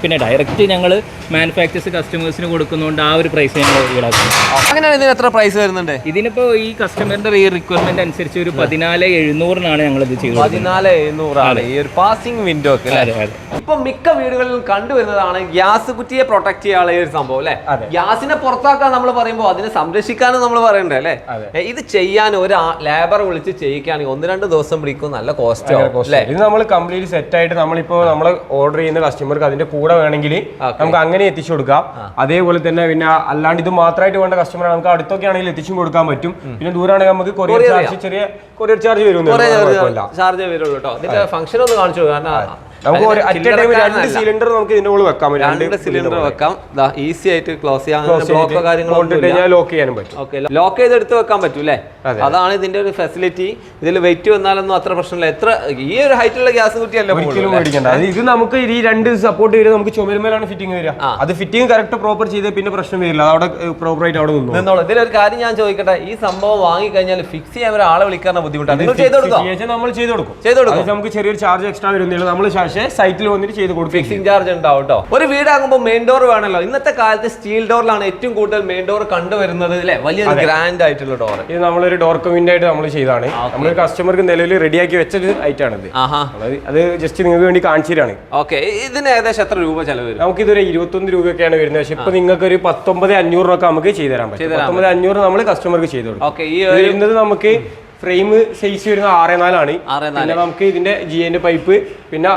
പിന്നെ ഡയറക്റ്റ് ഞങ്ങൾ മാനുഫാക്ചേഴ്സ് കസ്റ്റമേഴ്സിന് കൊടുക്കുന്നതുകൊണ്ട് ആ ഒരു പ്രൈസ് ഞങ്ങൾ ഈടാക്കും. ഇതിന് എത്ര പ്രൈസ് വരുന്നുണ്ട്? ഇതിനിപ്പോൾ ഈ കസ്റ്റമറിന്റെ ഈ റിക്വയർമെന്റ് അനുസരിച്ച് ഒരു പതിനാല് എഴുന്നൂറിനാണ് ഞങ്ങൾ ഇത് ചെയ്തത് പതിനാല് എഴുന്നൂറാണ്. ഈ ഒരു പാസിംഗ് വിൻഡോ ഇപ്പൊ മിക്ക വീടുകളിലും കണ്ടുവരുന്നതാണ് ഗ്യാസ് കുറ്റിയെ പ്രൊട്ടക്ട് ചെയ്യാനുള്ള ഒരു സംഭവം അല്ലെ? ഗ്യാസിനെ പുറത്താക്കാൻ നമ്മൾ പറയുമ്പോൾ അതിനെ സംരക്ഷിക്കാനും നമ്മൾ പറയണ്ടേ അല്ലേ? ഇത് ചെയ്യാൻ ഒരു ലേബർ വിളിച്ച് ചെയ്യിക്കുകയാണെങ്കിൽ ഒന്ന് രണ്ട് ദിവസം പിടിക്കും നല്ല കോസ്റ്റ് ഇത് നമ്മൾ കംപ്ലീറ്റ് സെറ്റ് ആയിട്ട് നമ്മളിപ്പോ നമ്മൾ ഓർഡർ ചെയ്യുന്ന കസ്റ്റമർക്ക് അതിന്റെ കൂടെ വേണമെങ്കിൽ നമുക്ക് അങ്ങനെ എത്തിച്ചു കൊടുക്കാം. അതേപോലെ തന്നെ പിന്നെ അല്ലാണ്ട് ഇത് മാത്രമായിട്ട് വേണ്ട കസ്റ്റമർ നമുക്ക് അടുത്തൊക്കെ ആണെങ്കിൽ എത്തിച്ചും കൊടുക്കാൻ പറ്റും. പിന്നെ ദൂരാണെങ്കിൽ നമുക്ക് കൊറിയർ ചാർജ് ചെറിയ കൊറിയർ ചാർജ് വരും ചാർജ് വരുള്ളൂ കേട്ടോ. ഇതിന്റെ ഫംഗ്ഷൻ ഒന്ന് കാണിച്ചു. കാരണം നമുക്ക് അറ്റ് ടൈം രണ്ട് സിലിണ്ടർ നമുക്ക് ഇതിന്റെ ഉള്ളിൽ പറ്റും രണ്ട് സിലിണ്ടർ വെക്കാം. ഈസി ആയിട്ട് ക്ലോസ് ചെയ്യാൻ ബ്ലോക്കോ കാര്യങ്ങളോ കഴിഞ്ഞാൽ ലോക്ക് ചെയ്യാനും പറ്റും. ഓക്കെ ലോക്ക് ചെയ്ത് എടുത്ത് വെക്കാൻ പറ്റും അല്ലേ അതാണ് ഇതിന്റെ ഒരു ഫെസിലിറ്റി ഇതിൽ വെയിറ്റ് വന്നാലൊന്നും അത്ര പ്രശ്നമില്ല. എത്ര ഈ ഒരു ഹൈറ്റുള്ള ഗ്യാസ് കുട്ടിയല്ലേ ഒരിക്കലും മേടിക്കണ്ട ഇത് നമുക്ക് ഈ രണ്ട് സപ്പോർട്ട് വരും നമുക്ക് ചുമരുമേലാണ് ഫിറ്റിംഗ് വരിക. അത് ഫിറ്റിംഗ് കറക്റ്റ് പ്രോപ്പർ ചെയ്ത് പിന്നെ പ്രശ്നം വരില്ല. അവിടെ പ്രോപ്പർ ആയിട്ട് അവിടെ നിന്നു നിന്നോളൂ. ഇതിലൊരു കാര്യം ഞാൻ ചോദിക്കട്ടെ. ഈ സംഭവം വാങ്ങിക്കഴിഞ്ഞാൽ ഫിക്സ് ചെയ്യാൻ ഒരാളെ വിളിക്കാൻ ബുദ്ധിമുട്ടാണ്. നമ്മൾ ചെയ്ത് കൊടുക്കും. ചെയ്ത് കൊടുക്കും. നമുക്ക് ചെറിയൊരു ചാർജ് എക്സ്ട്രാ വരുന്നില്ല നമ്മൾ പക്ഷേ സൈറ്റിൽ വന്നിട്ട് ചെയ്ത് കൊടുക്കും ഫിക്സിംഗ് ചാർജ് ഉണ്ടാവും കേട്ടോ ഒരു വീടാകുമ്പോൾ മെയിൻ ഡോർ വേണമല്ലോ ഇന്നത്തെ കാലത്ത് സ്റ്റീൽ ഡോറിലാണ് ഏറ്റവും കൂടുതൽ മെയിൻ ഡോർ കണ്ടുവരുന്നത് അല്ലെ വലിയ ഗ്രാൻഡ് ആയിട്ടുള്ള ഡോർ ഇത് നമ്മളൊരു ഡോർ കമ്മിന്റെ ആയിട്ട് നമ്മൾ ചെയ്താണ്. നമ്മൾ കസ്റ്റമർക്ക് നിലവിൽ റെഡിയാക്കി വെച്ചൊരു ഐറ്റം ആണ് ഇത്. ആഹാ. അത് ജസ്റ്റ് നിങ്ങൾക്ക് വേണ്ടി കാണിച്ചു തരാണ് ഓക്കെ ഇതിന് ഏകദേശം എത്ര രൂപ ചെലവ് നമുക്ക് ഇതൊരു ഇരുപത്തൊന്ന് രൂപയൊക്കെയാണ് വരുന്നത്. പക്ഷെ ഇപ്പൊ നിങ്ങൾക്ക് ഒരു പത്തൊമ്പത് അഞ്ഞൂറിനൊക്കെ നമുക്ക് ചെയ്തു തരാൻ പറ്റും പത്തൊമ്പത് അഞ്ഞൂറ് നമ്മൾ കസ്റ്റമർക്ക് ചെയ്തു കൊടുക്കും. ഓക്കെ ഈ വരുന്നത് നമുക്ക് ഫ്രെയിം സൈസ് വരുന്നത് ആറ് നാലാണ് പിന്നെ നമുക്ക് ഇതിന്റെ ജി എന്റെ പൈപ്പ് പിന്നെ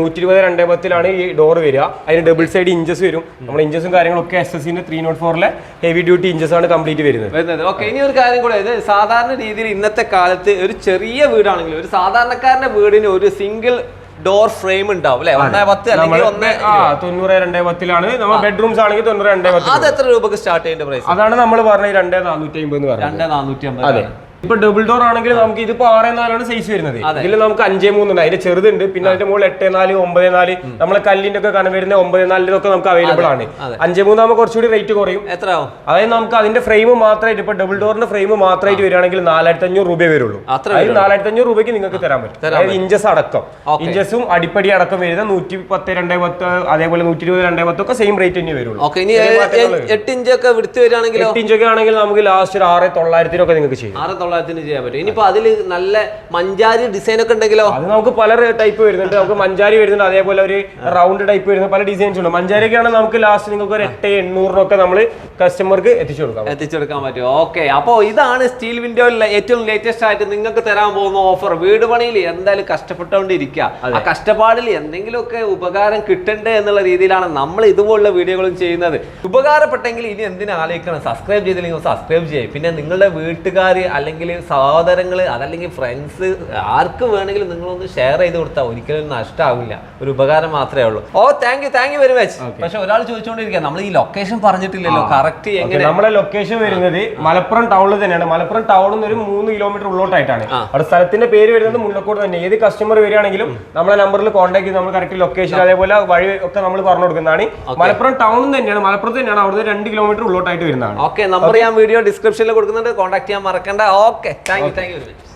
നൂറ്റി ഇരുപത് രണ്ടേ പത്തിലാണ് ഈ ഡോർ വരിക. അതിന് ഡബിൾ സൈഡ് ഇഞ്ചസ് വരും. നമ്മുടെ ഇഞ്ചസും കാര്യങ്ങളൊക്കെ എസ് എസ് സിന്റെ ത്രീ നോട്ട് ഫോറിലെ ഹെവി ഡ്യൂട്ടി ഇഞ്ചസ് ആണ് കംപ്ലീറ്റ് വരുന്നത്. വരുന്നത്. ഓക്കെ ഇനി ഒരു കാര്യം കൂടെ. ഇത് സാധാരണ രീതിയിൽ ഇന്നത്തെ കാലത്ത് ഒരു ചെറിയ വീടാണെങ്കിലും ഒരു സാധാരണക്കാരന്റെ വീടിന് ഒരു സിംഗിൾ ഡോർ ഫ്രെയിം ഉണ്ടാവും അല്ലെ? ഒന്നേ പത്ത് തൊണ്ണൂറ് രണ്ടേ പത്തിലാണ്. നമ്മൾ ബെഡ്റൂംസ് ആണെങ്കിൽ തൊണ്ണൂറ് രണ്ടേ പത്ത് അത് എത്ര രൂപക്ക് സ്റ്റാർട്ട് ചെയ്യേണ്ട പ്രൈസ് അതാണ് നമ്മൾ പറഞ്ഞത് രണ്ടേ നാനൂറ്റി അമ്പത് രണ്ടേ നാനൂറ്റി അമ്പത് നാനൂറ്റി അതെ. അമ്പത് ഇപ്പൊ ഡബിൾ ഡോർ ആണെങ്കിൽ നമുക്ക് ഇതിപ്പോ ആറ് നാലാണ് സൈസ് വരുന്നത്. ഇതിൽ നമുക്ക് അഞ്ചേ മൂന്നുണ്ട്. അതിന്റെ ചെറുതുണ്ട്. പിന്നെ അതിന്റെ മുകളിൽ എട്ട് നാല് ഒമ്പത് നാല് നമ്മളെ കല്ലിന്റെ ഒക്കെ കണ വരുന്ന ഒമ്പത് നാലിന്റെ ഒക്കെ നമുക്ക് അവൈലബിൾ ആണ്. അഞ്ചേ മൂന്നാകുമ്പോൾ കുറച്ചുകൂടി റേറ്റ് കുറയും. എത്ര അതായത് നമുക്ക് അതിന്റെ ഫ്രെയിം മാത്രമായിട്ട് ഇപ്പൊ ഡബിൾ ഡോറിന്റെ ഫ്രെയിം മാത്രമായിട്ട് വരികയാണെങ്കിൽ നാലായിരത്തി അഞ്ഞൂറ് രൂപ വരുള്ളൂ അതായത് നാലായിരത്തി അഞ്ഞൂറ് രൂപയ്ക്ക് നിങ്ങൾക്ക് തരാൻ പറ്റും. അതായത് ഇഞ്ചസ് അടക്കം. ഇഞ്ചസും അടിപ്പടി അടക്കം വരുന്ന നൂറ്റി പത്ത് രണ്ടേ പത്ത് അതേപോലെ നൂറ്റി ഇരുപത് രണ്ടേ പത്ത് ഒക്കെ സെയിം റേറ്റ് തന്നെ വരുള്ളൂ. എട്ട് ഇഞ്ചൊക്കെ വിടുത്ത് എട്ട് ഇഞ്ചൊക്കെ ആണെങ്കിൽ നമുക്ക് ലാസ്റ്റ് ഒരു ആറ് തൊള്ളായിരത്തിനൊക്കെ നിങ്ങൾക്ക് ചെയ്യും. തൊള്ളായിരത്തിന് ചെയ്യാൻ പറ്റും. ഇനിയിപ്പോ അതിൽ നല്ല മഞ്ചാരി ഡിസൈൻ ഒക്കെ ഉണ്ടെങ്കിലോ? അത് നമുക്ക് പല ടൈപ്പ് വരുന്നുണ്ട്. നമുക്ക് മഞ്ചാരി വരുന്നുണ്ട്. അതേപോലെ ഒരു റൗണ്ട് ടൈപ്പ് വരുന്ന പല ഡിസൈൻസ് ഉണ്ട്. മഞ്ചാരിയൊക്കെ ആണെങ്കിൽ നമുക്ക് ലാസ്റ്റ് നിങ്ങൾക്ക് ഒരു എട്ട് എണ്ണൂറിനൊക്കെ നമ്മൾ കസ്റ്റമർക്ക് എത്തിച്ചു കൊടുക്കാം. എത്തിച്ചു കൊടുക്കാൻ പറ്റും. ഓക്കെ അപ്പോൾ ഇതാണ് സ്റ്റീൽ വിൻഡോയിലെ ഏറ്റവും ലേറ്റസ്റ്റ് ആയിട്ട് നിങ്ങൾക്ക് തരാൻ പോകുന്ന ഓഫർ വീട് പണിയിൽ എന്തായാലും കഷ്ടപ്പെട്ടുകൊണ്ടിരിക്കുക. ആ കഷ്ടപ്പാടിൽ എന്തെങ്കിലുമൊക്കെ ഉപകാരം കിട്ടണ്ടേ എന്നുള്ള രീതിയിലാണ് നമ്മൾ ഇതുപോലുള്ള വീഡിയോകളും ചെയ്യുന്നത്. ഉപകാരപ്പെട്ടെങ്കിൽ ഇനി എന്തിനാലോചിക്കണം സബ്സ്ക്രൈബ് ചെയ്തില്ലെങ്കിൽ സബ്സ്ക്രൈബ് ചെയ്യും. പിന്നെ നിങ്ങളുടെ വീട്ടുകാർ അല്ലെങ്കിൽ സഹോദരങ്ങൾ അതല്ലെങ്കിൽ ഫ്രണ്ട്സ് ആർക്ക് വേണമെങ്കിലും നിങ്ങളൊന്ന് ഷെയർ ചെയ്ത് കൊടുത്താൽ ഒരിക്കലും നഷ്ടമാവില്ല ഒരു ഉപകാരം മാത്രമേ ഉള്ളൂ. ഓ thank you thank you very much പക്ഷെ ഒരാൾ ചോദിച്ചുകൊണ്ടിരിക്കുക നമ്മൾ ഈ ലൊക്കേഷൻ പറഞ്ഞിട്ടില്ലല്ലോ കറക്റ്റ് എങ്ങനെ? നമ്മുടെ ലൊക്കേഷൻ വരുന്നത് മലപ്പുറം ടൗണിൽ തന്നെയാണ്. മലപ്പുറം ടൗണിൽ നിന്ന് ഒരു മൂന്ന് കിലോമീറ്റർ ഉള്ളോട്ടായിട്ടാണ്. അവിടെ സ്ഥലത്തിന്റെ പേര് വരുന്നത് മുല്ലക്കോട് തന്നെ. ഏത് കസ്റ്റമർ വരികയാണെങ്കിലും നമ്മളെ നമ്പറിൽ കോൺടാക്ട് ചെയ്ത് നമ്മൾ കറക്റ്റ് ലൊക്കേഷൻ അതേപോലെ വഴി ഒക്കെ നമ്മൾ പറഞ്ഞു കൊടുക്കുന്നതാണ്. മലപ്പുറം ടൗണിൽ തന്നെയാണ് മലപ്പുറത്ത് തന്നെയാണ് അവിടുന്ന് രണ്ട് കിലോമീറ്റർ ഉള്ളോട്ടായിട്ട് വരുന്നതാണ്. ഓക്കെ നമ്പർ ഞാൻ വീഡിയോ ഡിസ്ക്രിപ്ഷനിൽ കൊടുക്കുന്നുണ്ട്. കോൺടാക്ട് ചെയ്യാൻ മറക്കണ്ട. Okay thank you thank you very much